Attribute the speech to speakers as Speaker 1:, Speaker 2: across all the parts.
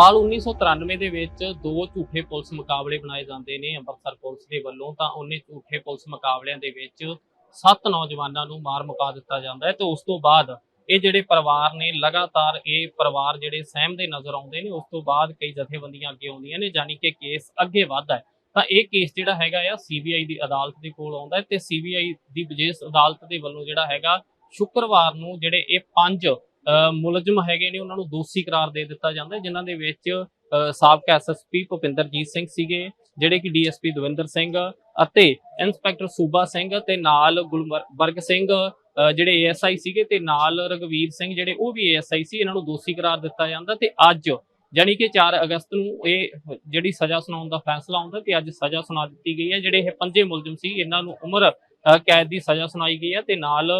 Speaker 1: ਸਾਲ 1993 ਦੇ ਵਿੱਚ ਦੋ ਝੂਠੇ ਪੁਲਿਸ ਮੁਕਾਬਲੇ ਬਣਾਏ ਜਾਂਦੇ ਨੇ ਅੰਮ੍ਰਿਤਸਰ ਪੁਲਿਸ ਦੇ ਵੱਲੋਂ, ਤਾਂ ਉਹਨੇ ਝੂਠੇ ਪੁਲਿਸ ਮੁਕਾਬਲਿਆਂ ਦੇ ਵਿੱਚ ਸੱਤ ਨੌਜਵਾਨਾਂ ਨੂੰ ਮਾਰ ਮੁਕਾ ਦਿੱਤਾ ਜਾਂਦਾ ਹੈ ਤੇ ਉਸ ਤੋਂ ਬਾਅਦ ਇਹ ਜਿਹੜੇ ਪਰਿਵਾਰ ਨੇ, ਲਗਾਤਾਰ ਇਹ ਪਰਿਵਾਰ ਜਿਹੜੇ ਸਹਿਮਦੇ ਨਜ਼ਰ ਆਉਂਦੇ ਨੇ, ਉਸ ਤੋਂ ਬਾਅਦ ਕਈ ਜਥੇਬੰਦੀਆਂ ਅੱਗੇ ਆਉਂਦੀਆਂ ਨੇ ਜਾਨੀ ਕਿ ਕੇਸ ਅੱਗੇ ਵੱਧਦਾ ਹੈ। ਤਾਂ ਇਹ ਕੇਸ ਜਿਹੜਾ ਹੈਗਾ ਆ ਸੀਬੀਆਈ ਦੀ ਅਦਾਲਤ ਦੇ ਕੋਲ ਆਉਂਦਾ ਹੈ ਤੇ ਸੀਬੀਆਈ ਦੀ ਵਿਜੇਸ਼ ਅਦਾਲਤ ਦੇ ਵੱਲੋਂ ਜਿਹੜਾ ਹੈਗਾ, ਸ਼ੁੱਕਰਵਾਰ ਨੂੰ ਜਿਹੜੇ ਇਹ ਪੰਜ ਮੁਲਜ਼ਮ ਹੈਗੇ ਨੇ ਉਹਨਾਂ ਨੂੰ ਦੋਸ਼ੀ ਕਰਾਰ ਦੇ ਦਿੱਤਾ ਜਾਂਦਾ ਹੈ ਜਿਨ੍ਹਾਂ ਦੇ ਵਿੱਚ ਅ, ਸਾਬਕਾ ਐਸਐਸਪੀ ਭੁਪਿੰਦਰਜੀਤ ਸਿੰਘ ਸੀਗੇ ਜਿਹੜੇ ਕਿ ਡੀਐਸਪੀ ਦਵਿੰਦਰ ਸਿੰਘ ਅਤੇ ਇੰਸਪੈਕਟਰ ਸੂਬਾ ਸਿੰਘ ਤੇ ਨਾਲ ਗੁਲਬਰਗ ਸਿੰਘ ਅ, ਜਿਹੜੇ ਏਐਸਆਈ ਸੀਗੇ ਤੇ ਨਾਲ ਰਗਵੀਰ ਸਿੰਘ ਜਿਹੜੇ ਉਹ ਵੀ ਏਐਸਆਈ ਸੀ ਇਹਨਾਂ ਨੂੰ ਦੋਸ਼ੀ ਕਰਾਰ ਦਿੱਤਾ ਜਾਂਦਾ ਤੇ ਅੱਜ ਜਾਨੀ ਕਿ 4 ਅਗਸਤ ਨੂੰ ਇਹ ਜਿਹੜੀ ਸਜ਼ਾ ਸੁਣਾਉਣ ਦਾ ਫੈਸਲਾ ਆਉਂਦਾ ਤੇ ਅੱਜ ਸਜ਼ਾ ਸੁਣਾ ਦਿੱਤੀ ਗਈ ਹੈ ਜਿਹੜੇ ਇਹ ਪੰਜੇ ਮੁਲਜ਼ਮ ਸੀ ਇਹਨਾਂ ਨੂੰ ਉਮਰ ਕੈਦ ਦੀ ਸਜ਼ਾ ਸੁਣਾਈ ਗਈ ਹੈ ਤੇ ਨਾਲ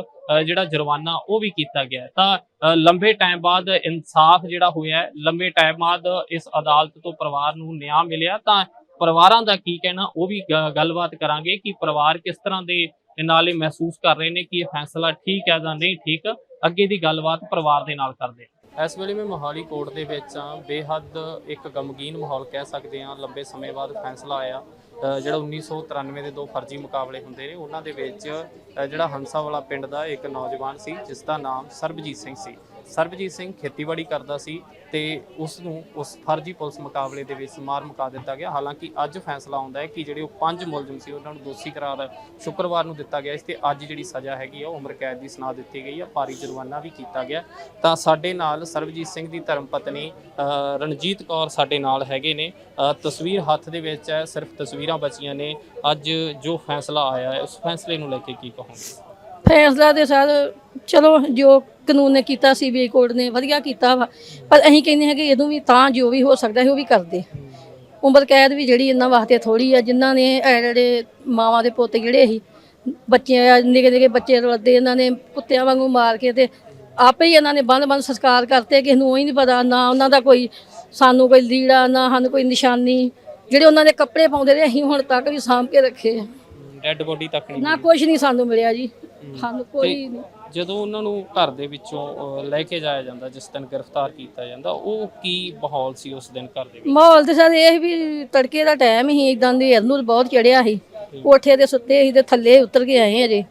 Speaker 1: ਜਿਹੜਾ ਜੁਰਮਾਨਾ ਉਹ ਵੀ ਕੀਤਾ ਗਿਆ ਤਾਂ ਲੰਬੇ ਟਾਈਮ ਬਾਅਦ ਇਨਸਾਫ ਜਿਹੜਾ ਹੋਇਆ ਲੰਬੇ ਟਾਈਮ ਬਾਅਦ ਇਸ ਅਦਾਲਤ ਤੋਂ ਪਰਿਵਾਰ ਨੂੰ ਨਿਆਂ ਮਿਲਿਆ। ਤਾਂ ਪਰਿਵਾਰਾਂ ਦਾ ਕੀ ਕਹਿਣਾ, ਉਹ ਵੀ ਗੱਲਬਾਤ ਕਰਾਂਗੇ ਕਿ ਪਰਿਵਾਰ ਕਿਸ ਤਰ੍ਹਾਂ ਦੇ ਨਾਲ ਇਹ ਮਹਿਸੂਸ ਕਰ ਰਹੇ ਨੇ ਕਿ ਇਹ ਫੈਸਲਾ ਠੀਕ ਹੈ ਜਾਂ ਨਹੀਂ ਠੀਕ। ਅੱਗੇ ਦੀ ਗੱਲਬਾਤ ਪਰਿਵਾਰ ਦੇ ਨਾਲ ਕਰਦੇ ਇਸ ਵੇਲੇ ਮੈਂ ਮੋਹਾਲੀ ਕੋਰਟ ਦੇ ਵਿੱਚ ਆ ਬੇਹੱਦ ਇੱਕ ਗਮਗੀਨ ਮਾਹੌਲ ਕਹਿ ਸਕਦੇ ਹਾਂ। ਲੰਬੇ ਸਮੇਂ ਬਾਅਦ ਫੈਸਲਾ ਆਇਆ। ਜਿਹੜਾ 1993 ਦੇ ਦੋ ਫਰਜ਼ੀ ਮੁਕਾਬਲੇ ਹੁੰਦੇ ਨੇ, ਉਹਨਾਂ ਦੇ ਵਿੱਚ ਜਿਹੜਾ ਹੰਸਾ ਵਾਲਾ ਪਿੰਡ ਦਾ ਇੱਕ ਨੌਜਵਾਨ ਸੀ, ਜਿਸ ਦਾ ਨਾਮ ਸਰਬਜੀਤ ਸਿੰਘ ਸੀ। ਸਰਬਜੀਤ ਸਿੰਘ ਖੇਤੀਬਾੜੀ ਕਰਦਾ ਸੀ ਤੇ ਉਸ ਨੂੰ ਉਸ ਫਰਜ਼ੀ ਪੁਲਿਸ ਮੁਕਾਬਲੇ ਦੇ ਵਿੱਚ ਮਾਰ ਮੁਕਾ ਦਿੱਤਾ ਗਿਆ। ਹਾਲਾਂਕਿ ਅੱਜ ਫੈਸਲਾ ਆਉਂਦਾ ਹੈ ਕਿ ਜਿਹੜੇ ਉਹ ਪੰਜ ਮੁਲਜ਼ਮ ਸੀ, ਉਹਨਾਂ ਨੂੰ ਦੋਸ਼ੀ ਕਰਾਰ ਸ਼ੁੱਕਰਵਾਰ ਨੂੰ ਦਿੱਤਾ ਗਿਆ। ਇਸ ਤੇ ਅੱਜ ਜਿਹੜੀ ਸਜ਼ਾ ਹੈਗੀ ਆ, ਉਹ ਉਮਰ ਕੈਦ ਦੀ ਸੁਣਾ ਦਿੱਤੀ ਗਈ ਆ। ਭਾਰੀ ਜੁਰਮਾਨਾ ਵੀ ਕੀਤਾ ਗਿਆ। ਤਾਂ ਸਾਡੇ ਨਾਲ ਸਰਬਜੀਤ ਸਿੰਘ ਦੀ ਧਰਮ ਪਤਨੀ ਰਣਜੀਤ ਕੌਰ ਸਾਡੇ ਨਾਲ ਹੈਗੇ ਨੇ। ਤਸਵੀਰ ਹੱਥ ਦੇ ਵਿੱਚ ਹੈ, ਸਿਰਫ ਤਸਵੀਰ ਬਚੀਆਂ ਨੇ। ਅੱਜ ਜੋ ਫੈਸਲਾ ਆਇਆ ਹੈ, ਉਸ ਫੈਸਲੇ ਨੂੰ ਲੈ ਕੇ ਕੀ ਕਹੋਗੇ?
Speaker 2: ਫੈਸਲਾ ਤੇ ਸਰ, ਚਲੋ, ਜੋ ਕਾਨੂੰਨ ਨੇ ਕੀਤਾ, ਸੀਬੀਆਈ ਕੋਰਟ ਨੇ ਵਧੀਆ ਕੀਤਾ ਵਾ। ਪਰ ਅਸੀਂ ਕਹਿੰਦੇ ਹਾਂ ਕਿ ਇਹਨੂੰ ਵੀ ਤਾਂ ਜੋ ਵੀ ਹੋ ਸਕਦਾ ਹੈ ਉਹ ਵੀ ਕਰਦੇ। ਉਮਰ ਕੈਦ ਵੀ ਜਿਹੜੀ ਇਹਨਾਂ ਵਾਸਤੇ ਥੋੜੀ ਆ, ਜਿਨ੍ਹਾਂ ਨੇ ਇਹ ਜਿਹੜੇ ਮਾਵਾਂ ਦੇ ਪੁੱਤ ਜਿਹੜੇ ਸੀ ਬੱਚੇ ਨਿੱਕੇ ਨਿੱਕੇ ਬੱਚੇ ਰੋਦੇ ਇਹਨਾਂ ਨੇ ਕੁੱਤਿਆਂ ਵਾਂਗੂ ਮਾਰ ਕੇ ਤੇ ਆਪੇ ਹੀ ਇਹਨਾਂ ਨੇ ਬੰਦ ਬੰਦ ਸੰਸਕਾਰ ਕਰਤੇ, ਕਿਸੇ ਨੂੰ ਹੀ ਨਹੀਂ ਪਤਾ, ਨਾ ਉਹਨਾਂ ਦਾ ਕੋਈ ਸਾਨੂੰ ਕੋਈ ਲੀੜਾ, ਨਾ ਸਾਨੂੰ ਕੋਈ ਨਿਸ਼ਾਨੀ ਜਿਹੜੇ ਉਹਨਾਂ ਦੇ ਕੱਪੜੇ ਪਾਉਂਦੇ ਰਹੇ ਅਸੀਂ ਹੁਣ ਤੱਕ ਵੀ ਸਾਂਭ ਕੇ ਰੱਖੇ ਆ।
Speaker 1: ਡੈੱਡ ਬੋਡੀ ਤੱਕ ਨਹੀਂ
Speaker 2: ਨਾ ਕੁਝ ਨਹੀਂ ਸਾਨੂੰ ਮਿਲਿਆ ਜੀ। ਸਾਨੂੰ ਕੋਈ ਨਹੀਂ।
Speaker 1: ਜਦੋਂ ਉਹਨਾਂ ਨੂੰ ਘਰ ਦੇ ਵਿੱਚੋਂ ਅਹ, ਲੈ ਕੇ ਜਾਇਆ ਜਾਂਦਾ ਜਿਸ ਦਿਨ ਗ੍ਰਿਫਤਾਰ ਕੀਤਾ ਜਾਂਦਾ ਉਹ ਕੀ ਮਾਹੌਲ ਸੀ ਉਸ ਦਿਨ ਘਰ ਦੇ ਵਿੱਚ?
Speaker 2: ਮਾਹੌਲ ਤੇ ਸਰ ਇਹ ਵੀ ਤੜਕੇ ਦਾ ਟਾਈਮ ਹੀ ਇਦਾਂ ਦੀ ਅਰਨੂਰ ਬਹੁਤ ਚੜਿਆ ਸੀ। ਕੋਠੇ ਦੇ ਸੁੱਤੇ ਸੀ ਤੇ ਥੱਲੇ ਉਤਰ ਕੇ ਆਏ ਅਜੇ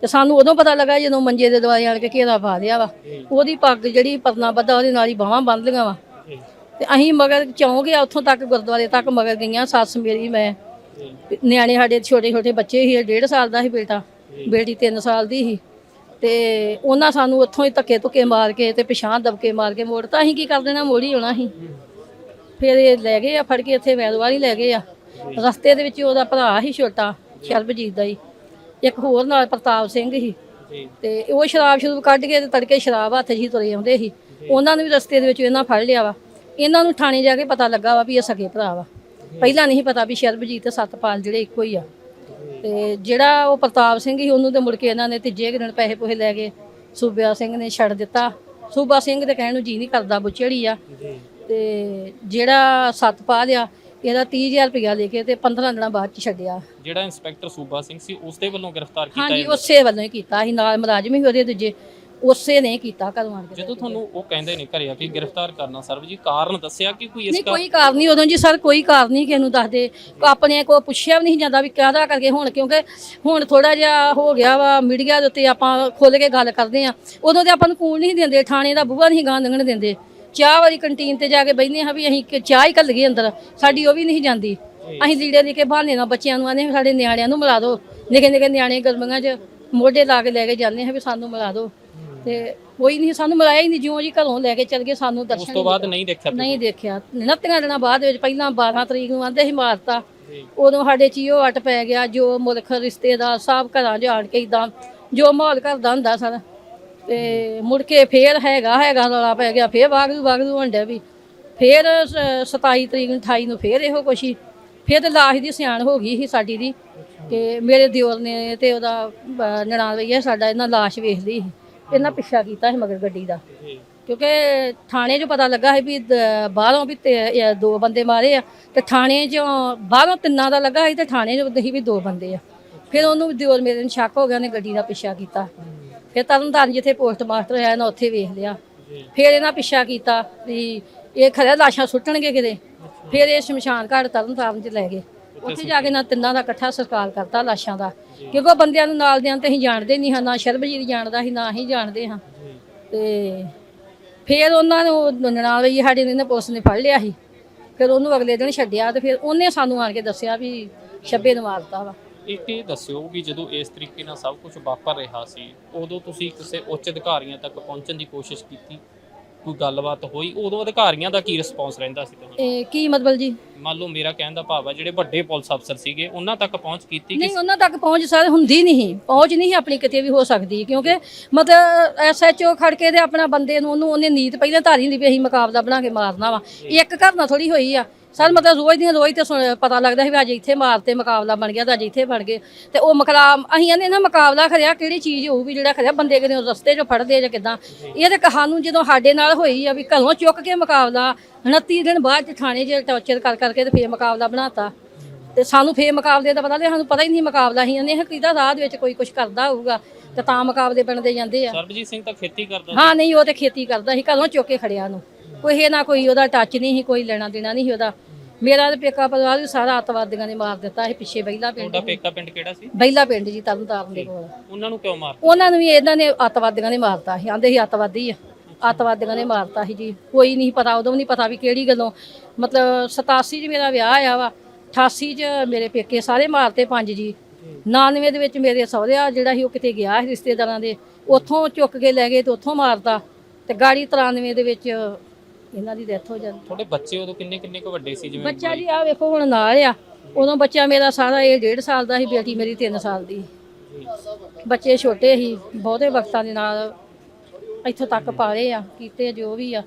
Speaker 2: ਤੇ ਸਾਨੂੰ ਉਦੋਂ ਪਤਾ ਲੱਗਾ ਜਦੋਂ ਮੰਜੇ ਦੇ ਦੁਆਲੇ ਆਣ ਕੇ ਘੇਰਾ ਪਾ ਲਿਆ ਵਾ। ਉਹਦੀ ਪੱਗ ਜਿਹੜੀ ਪਰਨਾ ਬੱਧਾ ਉਹਦੇ ਨਾਲ ਹੀ ਬਾਹਾਂ ਬੰਨ ਲਈਆਂ ਵਾ। ਤੇ ਅਸੀਂ ਮਗਰ ਚੌਂ ਗਿਆ ਉੱਥੋਂ ਤੱਕ ਗੁਰਦੁਆਰੇ ਤੱਕ ਮਗਰ ਗਈਆਂ, ਸੱਸ ਮੇਰੀ, ਮੈਂ। ਨਿਆਣੇ ਸਾਡੇ ਛੋਟੇ ਛੋਟੇ ਬੱਚੇ ਸੀ ਡੇਢ ਸਾਲ ਦਾ ਸੀ ਬੇਟਾ। ਬੇਟੀ 3 ਸਾਲ ਦੀ ਸੀ। ਤੇ ਉਹਨਾਂ ਸਾਨੂੰ ਉੱਥੋਂ ਹੀ ਧੱਕੇ ਧੁੱਕੇ ਮਾਰ ਕੇ ਤੇ ਪਿਛਾਂ ਦਬਕੇ ਮਾਰ ਕੇ ਮੋੜਤਾ। ਅਸੀਂ ਕੀ ਕਰ ਦੇਣਾ, ਮੋੜੀ ਹੋਣਾ ਸੀ। ਫਿਰ ਇਹ ਲੈ ਗਏ ਆ, ਫੜ ਕੇ ਇੱਥੇ ਵੈਦਵਾਰੀ ਲੈ ਗਏ ਆ। ਰਸਤੇ ਦੇ ਵਿੱਚ ਉਹਦਾ ਭਰਾ ਸੀ ਛੋਟਾ, ਸ਼ਰਬਜੀਤ ਦਾ ਹੀ। ਇੱਕ ਹੋਰ ਨਾਲ ਪ੍ਰਤਾਪ ਸਿੰਘ ਸੀ। ਤੇ ਉਹ ਸ਼ਰਾਬ ਸ਼ੁਰੂ ਕੱਢ ਕੇ ਤੇ ਤੜਕੇ ਸ਼ਰਾਬ ਹੱਥ ਜੀ ਤੁਰੇ ਆਉਂਦੇ ਸੀ। ਉਹਨਾਂ ਨੂੰ ਵੀ ਰਸਤੇ ਦੇ ਵਿੱਚ ਇਹਨਾਂ ਫੜ ਲਿਆ ਵਾ। ਇਹਨਾਂ ਨੂੰ ਥਾਣੇ ਜਾ ਕੇ ਪਤਾ ਲੱਗਾ ਵਾ ਵੀ ਇਹ ਸਕੇ ਭਰਾ ਵਾ। ਪਹਿਲਾਂ ਨਹੀਂ ਪਤਾ ਵੀ ਸ਼ਰਬਜੀਤ ਤੇ ਸਤਪਾਲ ਜਿਹੜੇ ਇੱਕੋ ਹੀ ਆ। ਤੇ ਜਿਹੜਾ ਉਹ ਪ੍ਰਤਾਪ ਸਿੰਘ ਸੀ ਉਹਨੂੰ ਤੇ ਮੁੜ ਕੇ ਇਹਨਾਂ ਨੇ ਤੀਜੇ ਕੁ ਦਿਨ ਪੈਸੇ ਪੋਹੇ ਲੈ ਕੇ ਸੂਬਿਆ ਸਿੰਘ ਨੇ ਛੱਡ ਦਿੱਤਾ। ਸੂਬਾ ਸਿੰਘ ਦੇ ਕਹਿਣ ਨੂੰ ਜੀ ਨਹੀਂ ਕਰਦਾ ਬੁੱਚੜੀ ਆ। ਤੇ ਜਿਹੜਾ ਸਤਪਾਲ ਆ ਇਹਦਾ 30000 ਰੁਪਇਆ ਲੈ ਕੇ ਤੇ 15 ਦਿਨਾਂ ਬਾਅਦ ਚ ਛੱਡਿਆ।
Speaker 1: ਜਿਹੜਾ ਇੰਸਪੈਕਟਰ ਸੂਬਾ ਸਿੰਘ ਸੀ ਉਸ ਦੇ ਵੱਲੋਂ ਗ੍ਰਿਫਤਾਰ ਕੀਤਾ
Speaker 2: ਹਾਂਜੀ ਉਸੇ ਵੱਲੋਂ ਹੀ ਕੀਤਾ ਸੀ ਨਾਲ ਮੁਲਾਜ਼ਮ ਹੀ ਉਹਦੇ ਦੂਜੇ। ਉਸੇ ਨੇ ਕੀਤਾ ਘਰੋਂ ਆਣ ਕੇ
Speaker 1: ਜਦੋਂ ਤੁਹਾਨੂੰ ਉਹ ਕਹਿੰਦੇ ਨੇ ਘਰੇ ਆ ਕਿ ਗ੍ਰਿਫਤਾਰ ਕਰਨਾ ਸਰਬ ਜੀ ਕਾਰਨ ਦੱਸਿਆ ਕਿ ਕੋਈ ਇਸ
Speaker 2: ਨਹੀਂ
Speaker 1: ਦਾ
Speaker 2: ਕੋਈ ਕਾਰਨ ਨਹੀਂ ਉਦੋਂ ਜੀ ਸਰ ਕੋਈ ਕਾਰਨ ਨਹੀਂ ਕਿਸੇ ਨੂੰ ਦੱਸਦੇ ਆਪਣੇ ਕੋ ਪੁੱਛਿਆ ਵੀ ਨਹੀਂ ਜਾਂਦਾ ਵੀ ਕਾਹਦਾ ਕਰਕੇ ਹੁਣ ਕਿਉਂਕਿ ਹੁਣ ਥੋੜਾ ਜਿਹਾ ਹੋ ਗਿਆ ਵਾ ਮੀਡੀਆ ਦੇ ਉੱਤੇ ਆਪਾਂ ਖੁੱਲ ਕੇ ਗੱਲ ਕਰਦੇ ਆ ਉਦੋਂ ਤੇ ਆਪਾਂ ਨੂੰ ਕੂਣ ਨਹੀਂ ਦਿੰਦੇ ਥਾਣੇ ਦਾ ਬੂਹਾ ਨਹੀਂ ਗਾਂ ਲੰਘਣ ਦਿੰਦੇ। ਚਾਹ ਵਾਲੀ ਕੰਟੀਨ ਤੇ ਜਾ ਕੇ ਬੈਠਨੇ ਹਾਂ ਵੀ ਅਸੀਂ ਕਿ ਚਾਹ ਹੀ ਘੱਲ ਗਏ ਅੰਦਰ ਸਾਡੀ ਉਹ ਵੀ ਨਹੀਂ ਜਾਂਦੀ। ਅਸੀਂ ਲੀੜੇ ਲੈ ਕੇ ਬਹਾਨੇ ਨਾਲ ਬੱਚਿਆਂ ਨੂੰ ਆਨੇ ਸਾਡੇ ਨਿਆਣਿਆਂ ਨੂੰ ਮਿਲਾ ਦਿਓ ਨਿੱਕੇ ਨਿੱਕੇ ਨਿਆਣੇ ਗਰਮੀਆਂ 'ਚ ਮੋਢੇ ਲਾ ਕੇ ਲੈ ਕੇ ਜਾਂਦੇ ਹਾਂ ਵੀ ਸਾਨੂੰ ਮਿਲਾ ਦਿਓ। ਤੇ ਕੋਈ ਨਹੀਂ ਸਾਨੂੰ ਮਿਲਾਇਆ ਹੀ ਨਹੀਂ ਜਿਉਂ ਜੀ ਘਰੋਂ ਲੈ ਕੇ ਚੱਲ ਗਏ ਸਾਨੂੰ
Speaker 1: ਉਸ
Speaker 2: ਦਰਸ਼ਨ
Speaker 1: ਤੋਂ ਬਾਅਦ ਨਹੀਂ ਦੇਖਿਆ
Speaker 2: ਨਹੀਂ ਦੇਖਿਆ। 29 ਦਿਨਾਂ ਬਾਅਦ ਵਿੱਚ ਪਹਿਲਾਂ 12 ਤਰੀਕ ਨੂੰ ਆਂਦੇ ਸੀ ਮਾਰਤਾ। ਉਦੋਂ ਸਾਡੇ ਚੀਓ ਅੱਟ ਪੈ ਗਿਆ ਜੋ ਮੁਲਕ ਰਿਸ਼ਤੇਦਾਰ ਸਭ ਘਰਾਂ ਜਾਣ ਕੇ ਇਦਾਂ ਜੋ ਮਾਹੌਲ ਘਰ ਦਾ ਹੁੰਦਾ ਸਰ। ਤੇ ਮੁੜ ਕੇ ਫੇਰ ਹੈਗਾ ਹੈਗਾ ਰੌਲਾ ਪੈ ਗਿਆ ਫੇਰ ਵਾਗਰੂ ਵਾਗਰੂ ਹੁੰਦਿਆ ਵੀ। ਫੇਰ ਸ- 27 ਤਰੀਕ ਨੂੰ 28 ਨੂੰ ਫੇਰ ਇਹੋ ਕੁਛ ਹੀ। ਫੇਰ ਤੇ ਲਾਸ਼ ਦੀ ਸਿਆਣ ਹੋ ਗਈ ਸੀ ਸਾਡੀ ਦੀ। ਤੇ ਮੇਰੇ ਦਿਓਰ ਨੇ ਤੇ ਉਹਦਾ ਨਨਾਣ ਵਈਆ ਸਾਡਾ ਇਹਨਾਂ ਲਾਸ਼ ਵੇਖ ਲਈ ਸੀ। ਇਹਨਾਂ ਪਿੱਛਾ ਕੀਤਾ ਸੀ ਮਗਰ ਗੱਡੀ ਦਾ। ਕਿਉਂਕਿ ਥਾਣੇ ਚੋਂ ਪਤਾ ਲੱਗਾ ਸੀ ਵੀ ਦ- ਬਾਹਰੋਂ ਵੀ ਤੇ- ਇਹ ਦੋ ਬੰਦੇ ਮਾਰੇ ਆ ਤੇ ਥਾਣੇ 'ਚੋਂ ਬਾਹਰੋਂ ਤਿੰਨਾਂ ਦਾ ਲੱਗਾ ਸੀ ਤੇ ਥਾਣੇ 'ਚ ਦਹੀ ਵੀ ਦੋ ਬੰਦੇ ਆ। ਫਿਰ ਉਹਨੂੰ ਦਿਓਰ ਮੇਰੇ ਨੂੰ ਸ਼ੱਕ ਹੋ ਗਿਆ, ਉਹਨੇ ਗੱਡੀ ਦਾ ਪਿੱਛਾ ਕੀਤਾ। ਫਿਰ ਤਰਨਤਾਰਨ ਜਿੱਥੇ ਪੋਸਟ ਮਾਸਟਰ ਹੋਇਆ ਨਾ ਉੱਥੇ ਵੇਖ ਲਿਆ।
Speaker 1: ਜੀ
Speaker 2: ਫਿਰ ਇਹਨਾਂ ਪਿੱਛਾ ਕੀਤਾ ਵੀ ਇਹ ਖਰੇ ਲਾਸ਼ਾਂ ਸੁੱਟਣਗੇ ਕਿਤੇ? ਫਿਰ ਇਹ ਸ਼ਮਸ਼ਾਨ ਘਾਟ ਤਰਨ ਤਾਰਨ ਚ ਲੈ ਗਏ। ਉੱਥੇ ਜਾ ਕੇ ਨਾ ਤਿੰਨਾਂ ਦਾ ਇਕੱਠਾ ਸਰਕਾਰ ਕਰਤਾ ਲਾਸ਼ਾਂ ਦਾ। ਕਿਉਂਕਿ ਉਹ ਬੰਦਿਆਂ ਨੂੰ ਨਾਲ ਦਿਆਂ ਤੇ ਅਸੀਂ ਜਾਣਦੇ ਨਹੀਂ ਹਾਂ ਨਾ ਸ਼ਰਬਜੀਤ ਜਾਣਦਾ ਸੀ ਨਾ ਹੀ ਜਾਣਦੇ ਹਾਂ। ਤੇ ਫਿਰ ਉਹਨਾਂ ਨੂੰ ਨਨਾਣ ਵਈ ਸਾਡੇ ਨੇ ਨਾ ਪੁਲਿਸ ਨੇ ਫੜ ਲਿਆ ਸੀ। ਫਿਰ ਉਹਨੂੰ ਅਗਲੇ ਦਿਨ ਛੱਡਿਆ ਤੇ ਫਿਰ ਉਹਨੇ ਸਾਨੂੰ ਆਣ ਕੇ ਦੱਸਿਆ ਵੀ ਛੱਬੇ ਨੂੰ ਮਾਰਤਾ ਵਾ।
Speaker 1: ਇੱਕ ਇਹ ਦੱਸਿਓ ਵੀ ਜਦੋਂ ਇਸ ਤਰੀਕੇ ਨਾਲ ਸਭ ਕੁਝ ਵਾਪਰ ਰਿਹਾ ਸੀ ਉਦੋਂ ਤੁਸੀਂ ਕਿਸੇ ਉੱਚ ਅਧਿਕਾਰੀਆਂ ਤੱਕ ਪਹੁੰਚਣ ਦੀ ਕੋਸ਼ਿਸ਼ ਕੀਤੀ? ਕੋਈ ਗੱਲਬਾਤ ਹੋਈ ਉਦੋਂ ਅਧਿਕਾਰੀਆਂ ਦਾ ਕੀ ਰਿਸਪੌਂਸ ਰਹਿੰਦਾ ਸੀ ਤੁਹਾਨੂੰ?
Speaker 2: ਇਹ ਕੀ ਮਤਲਬ ਜੀ?
Speaker 1: ਮੰਨ ਲਓ ਮੇਰਾ ਕਹਿਣ ਦਾ ਭਾਵ ਹੈ ਜਿਹੜੇ ਵੱਡੇ ਪੁਲਿਸ ਅਫਸਰ ਸੀਗੇ ਉਹਨਾਂ ਤੱਕ ਪਹੁੰਚ ਕੀਤੀ ਕਿ
Speaker 2: ਨਹੀਂ ਉਹਨਾਂ ਤੱਕ ਪਹੁੰਚ ਸਰ ਹੁੰਦੀ ਨਹੀਂ ਪਹੁੰਚ ਨਹੀਂ ਆਪਣੀ ਕਿਤੇ ਵੀ ਹੋ ਸਕਦੀ ਕਿਉਂਕਿ ਮਤਲਬ ਐਸਐਚਓ ਖੜ ਕੇ ਤੇ ਆਪਣਾ ਬੰਦੇ ਨੂੰ ਉਹਨੂੰ ਉਹਨੇ ਨੀਤ ਪਹਿਲਾਂ ਧਾਰੀ ਹੁੰਦੀ ਵੀ ਅਸੀਂ ਮੁਕਾਬਲਾ ਬਣਾ ਕੇ ਮਾਰਨਾ ਵਾ। ਇੱਕ ਘਰ ਨਾਲ ਥੋੜੀ ਹੋਈ ਆ। ਸਰ ਮਤਲਬ ਰੋਜ਼ ਦੀਆਂ ਰੋਜ਼ ਤੇ ਸੁਣ- ਪਤਾ ਲੱਗਦਾ ਸੀ ਵੀ ਅੱਜ ਇੱਥੇ ਮਾਰਤੇ ਮੁਕਾਬਲਾ ਬਣ ਗਿਆ ਤਾਂ ਅੱਜ ਇੱਥੇ ਬਣ ਗਏ। ਤੇ ਉਹ ਮੁਕਾਬਲਾ ਅਸੀਂ ਇਹਨੇ ਨਾ ਮੁਕਾਬਲਾ ਖਰਿਆ ਕਿਹੜੀ ਚੀਜ਼ ਹੋਊ ਵੀ ਜਿਹੜਾ ਖਰਿਆ ਬੰਦੇ ਕਿਤੇ ਰਸਤੇ 'ਚੋਂ ਫੜਦੇ ਆ ਜਾਂ ਕਿਦਾਂ। ਇਹ ਤੇ ਕਹਾਨੂੰ ਜਦੋਂ ਸਾਡੇ ਨਾਲ ਹੋਈ ਆ ਵੀ ਘਰੋਂ ਚੁੱਕ ਕੇ ਮੁਕਾਬਲਾ 29 ਦਿਨ ਬਾਅਦ ਚ ਥਾਣੇ 'ਚ ਟੌਰਚਰ ਕਰ ਕਰਕੇ ਤੇ ਫੇਰ ਮੁਕਾਬਲਾ ਬਣਾਤਾ। ਤੇ ਸਾਨੂੰ ਫੇਰ ਮੁਕਾਬਲੇ ਦਾ ਪਤਾ ਨਹੀਂ ਸਾਨੂੰ ਪਤਾ ਹੀ ਨਹੀਂ ਮੁਕਾਬਲਾ ਹੀ ਇਹਨੇ ਕਿਹਦਾ ਰਾਹ ਦੇ ਵਿੱਚ ਕੋਈ ਕੁਝ ਕਰਦਾ ਹੋਊਗਾ ਤੇ ਤਾਂ ਮੁਕਾਬਲੇ ਬਣਦੇ ਜਾਂਦੇ ਆ।
Speaker 1: ਸਰਬਜੀਤ ਸਿੰਘ ਤਾਂ ਖੇਤੀ ਕਰਦਾ
Speaker 2: ਹਾਂ ਨਹੀਂ ਉਹ ਤੇ ਖੇਤੀ ਕਰਦਾ ਸੀ ਘਰੋਂ ਚੁੱਕ ਕੇ ਖੜਿਆ ਨੂੰ ਕੋਈ ਇਹ ਨਾ ਕੋਈ ਉਹਦਾ ਟੱਚ ਨਹੀਂ ਸੀ ਕੋਈ ਲੈਣਾ ਦੇਣਾ ਨਹੀਂ ਸੀ ਉਹਦਾ। ਮੇਰਾ ਤੇ ਪੇਕਾ ਪਰਿਵਾਰ ਵੀ ਸਾਰਾ ਅੱਤਵਾਦੀਆਂ ਨੇ ਮਾਰ ਦਿੱਤਾ ਸੀ ਪਿੱਛੇ ਬਹਿਲਾ ਪਿੰਡ
Speaker 1: ਤੁਹਾਡਾ ਪੇਕਾ ਪਿੰਡ ਕਿਹੜਾ ਸੀ?
Speaker 2: ਬਹਿਲਾ ਪਿੰਡ ਜੀ ਤਰਨ ਤਾਰਨ ਦੇ ਕੋਲ।
Speaker 1: ਉਹਨਾਂ ਨੂੰ ਕਿਉਂ ਮਾਰ
Speaker 2: ਉਹਨਾਂ ਨੂੰ ਵੀ ਇਹਨਾਂ ਨੇ ਅੱਤਵਾਦੀਆਂ ਨੇ ਮਾਰਤਾ ਸੀ ਆਂਦੇ ਸੀ ਅੱਤਵਾਦੀ ਆ। ਅੱਤਵਾਦੀਆਂ ਨੇ ਮਾਰਤਾ ਸੀ ਜੀ। ਕੋਈ ਨਹੀਂ ਪਤਾ ਉਦੋਂ ਵੀ ਨਹੀਂ ਪਤਾ ਵੀ ਕਿਹੜੀ ਗੱਲੋਂ। ਮਤਲਬ 87 ਚ ਮੇਰਾ ਵਿਆਹ ਆਇਆ ਵਾ 88 ਚ ਮੇਰੇ ਪੇਕੇ ਸਾਰੇ ਮਾਰਤੇ ਪੰਜ ਜੀ। 99 ਦੇ ਵਿੱਚ ਮੇਰੇ ਸਹੁਰਿਆ ਜਿਹੜਾ ਸੀ ਉਹ ਕਿਤੇ ਗਿਆ ਸੀ ਰਿਸ਼ਤੇਦਾਰਾਂ ਦੇ। ਉੱਥੋਂ ਚੁੱਕ ਕੇ ਲੈ ਗਏ ਤੇ ਉੱਥੋਂ ਮਾਰਤਾ। ਤੇ ਗਾੜੀ 93 ਦੇ ਵਿੱਚ ਇਹਨਾਂ ਦੀ ਡੈਥ ਹੋ ਜਾਂਦੀ।
Speaker 1: ਤੁਹਾਡੇ ਬੱਚੇ ਉਦੋਂ ਕਿੰਨੇ ਕਿੰਨੇ ਕੁ ਵੱਡੇ ਸੀ ਜਿਵੇਂ
Speaker 2: ਬੱਚਾ ਜੀ ਆ ਵੇਖੋ ਹੁਣ ਨਾਲ ਆ। ਉਦੋਂ ਬੱਚਾ ਮੇਰਾ ਸਾਰਾ ਇਹ 1.5 ਸਾਲ ਦਾ ਸੀ ਬੇਟੀ ਮੇਰੀ 3 ਸਾਲ ਦੀ। ਬੱਚੇ ਛੋਟੇ ਸੀ ਬਹੁਤੇ ਵਕਤਾਂ ਦੇ ਨਾਲ ਇੱਥੋਂ ਤੱਕ ਪਾਲੇ ਆ ਕੀਤੇ ਜੋ ਵੀ ਆ।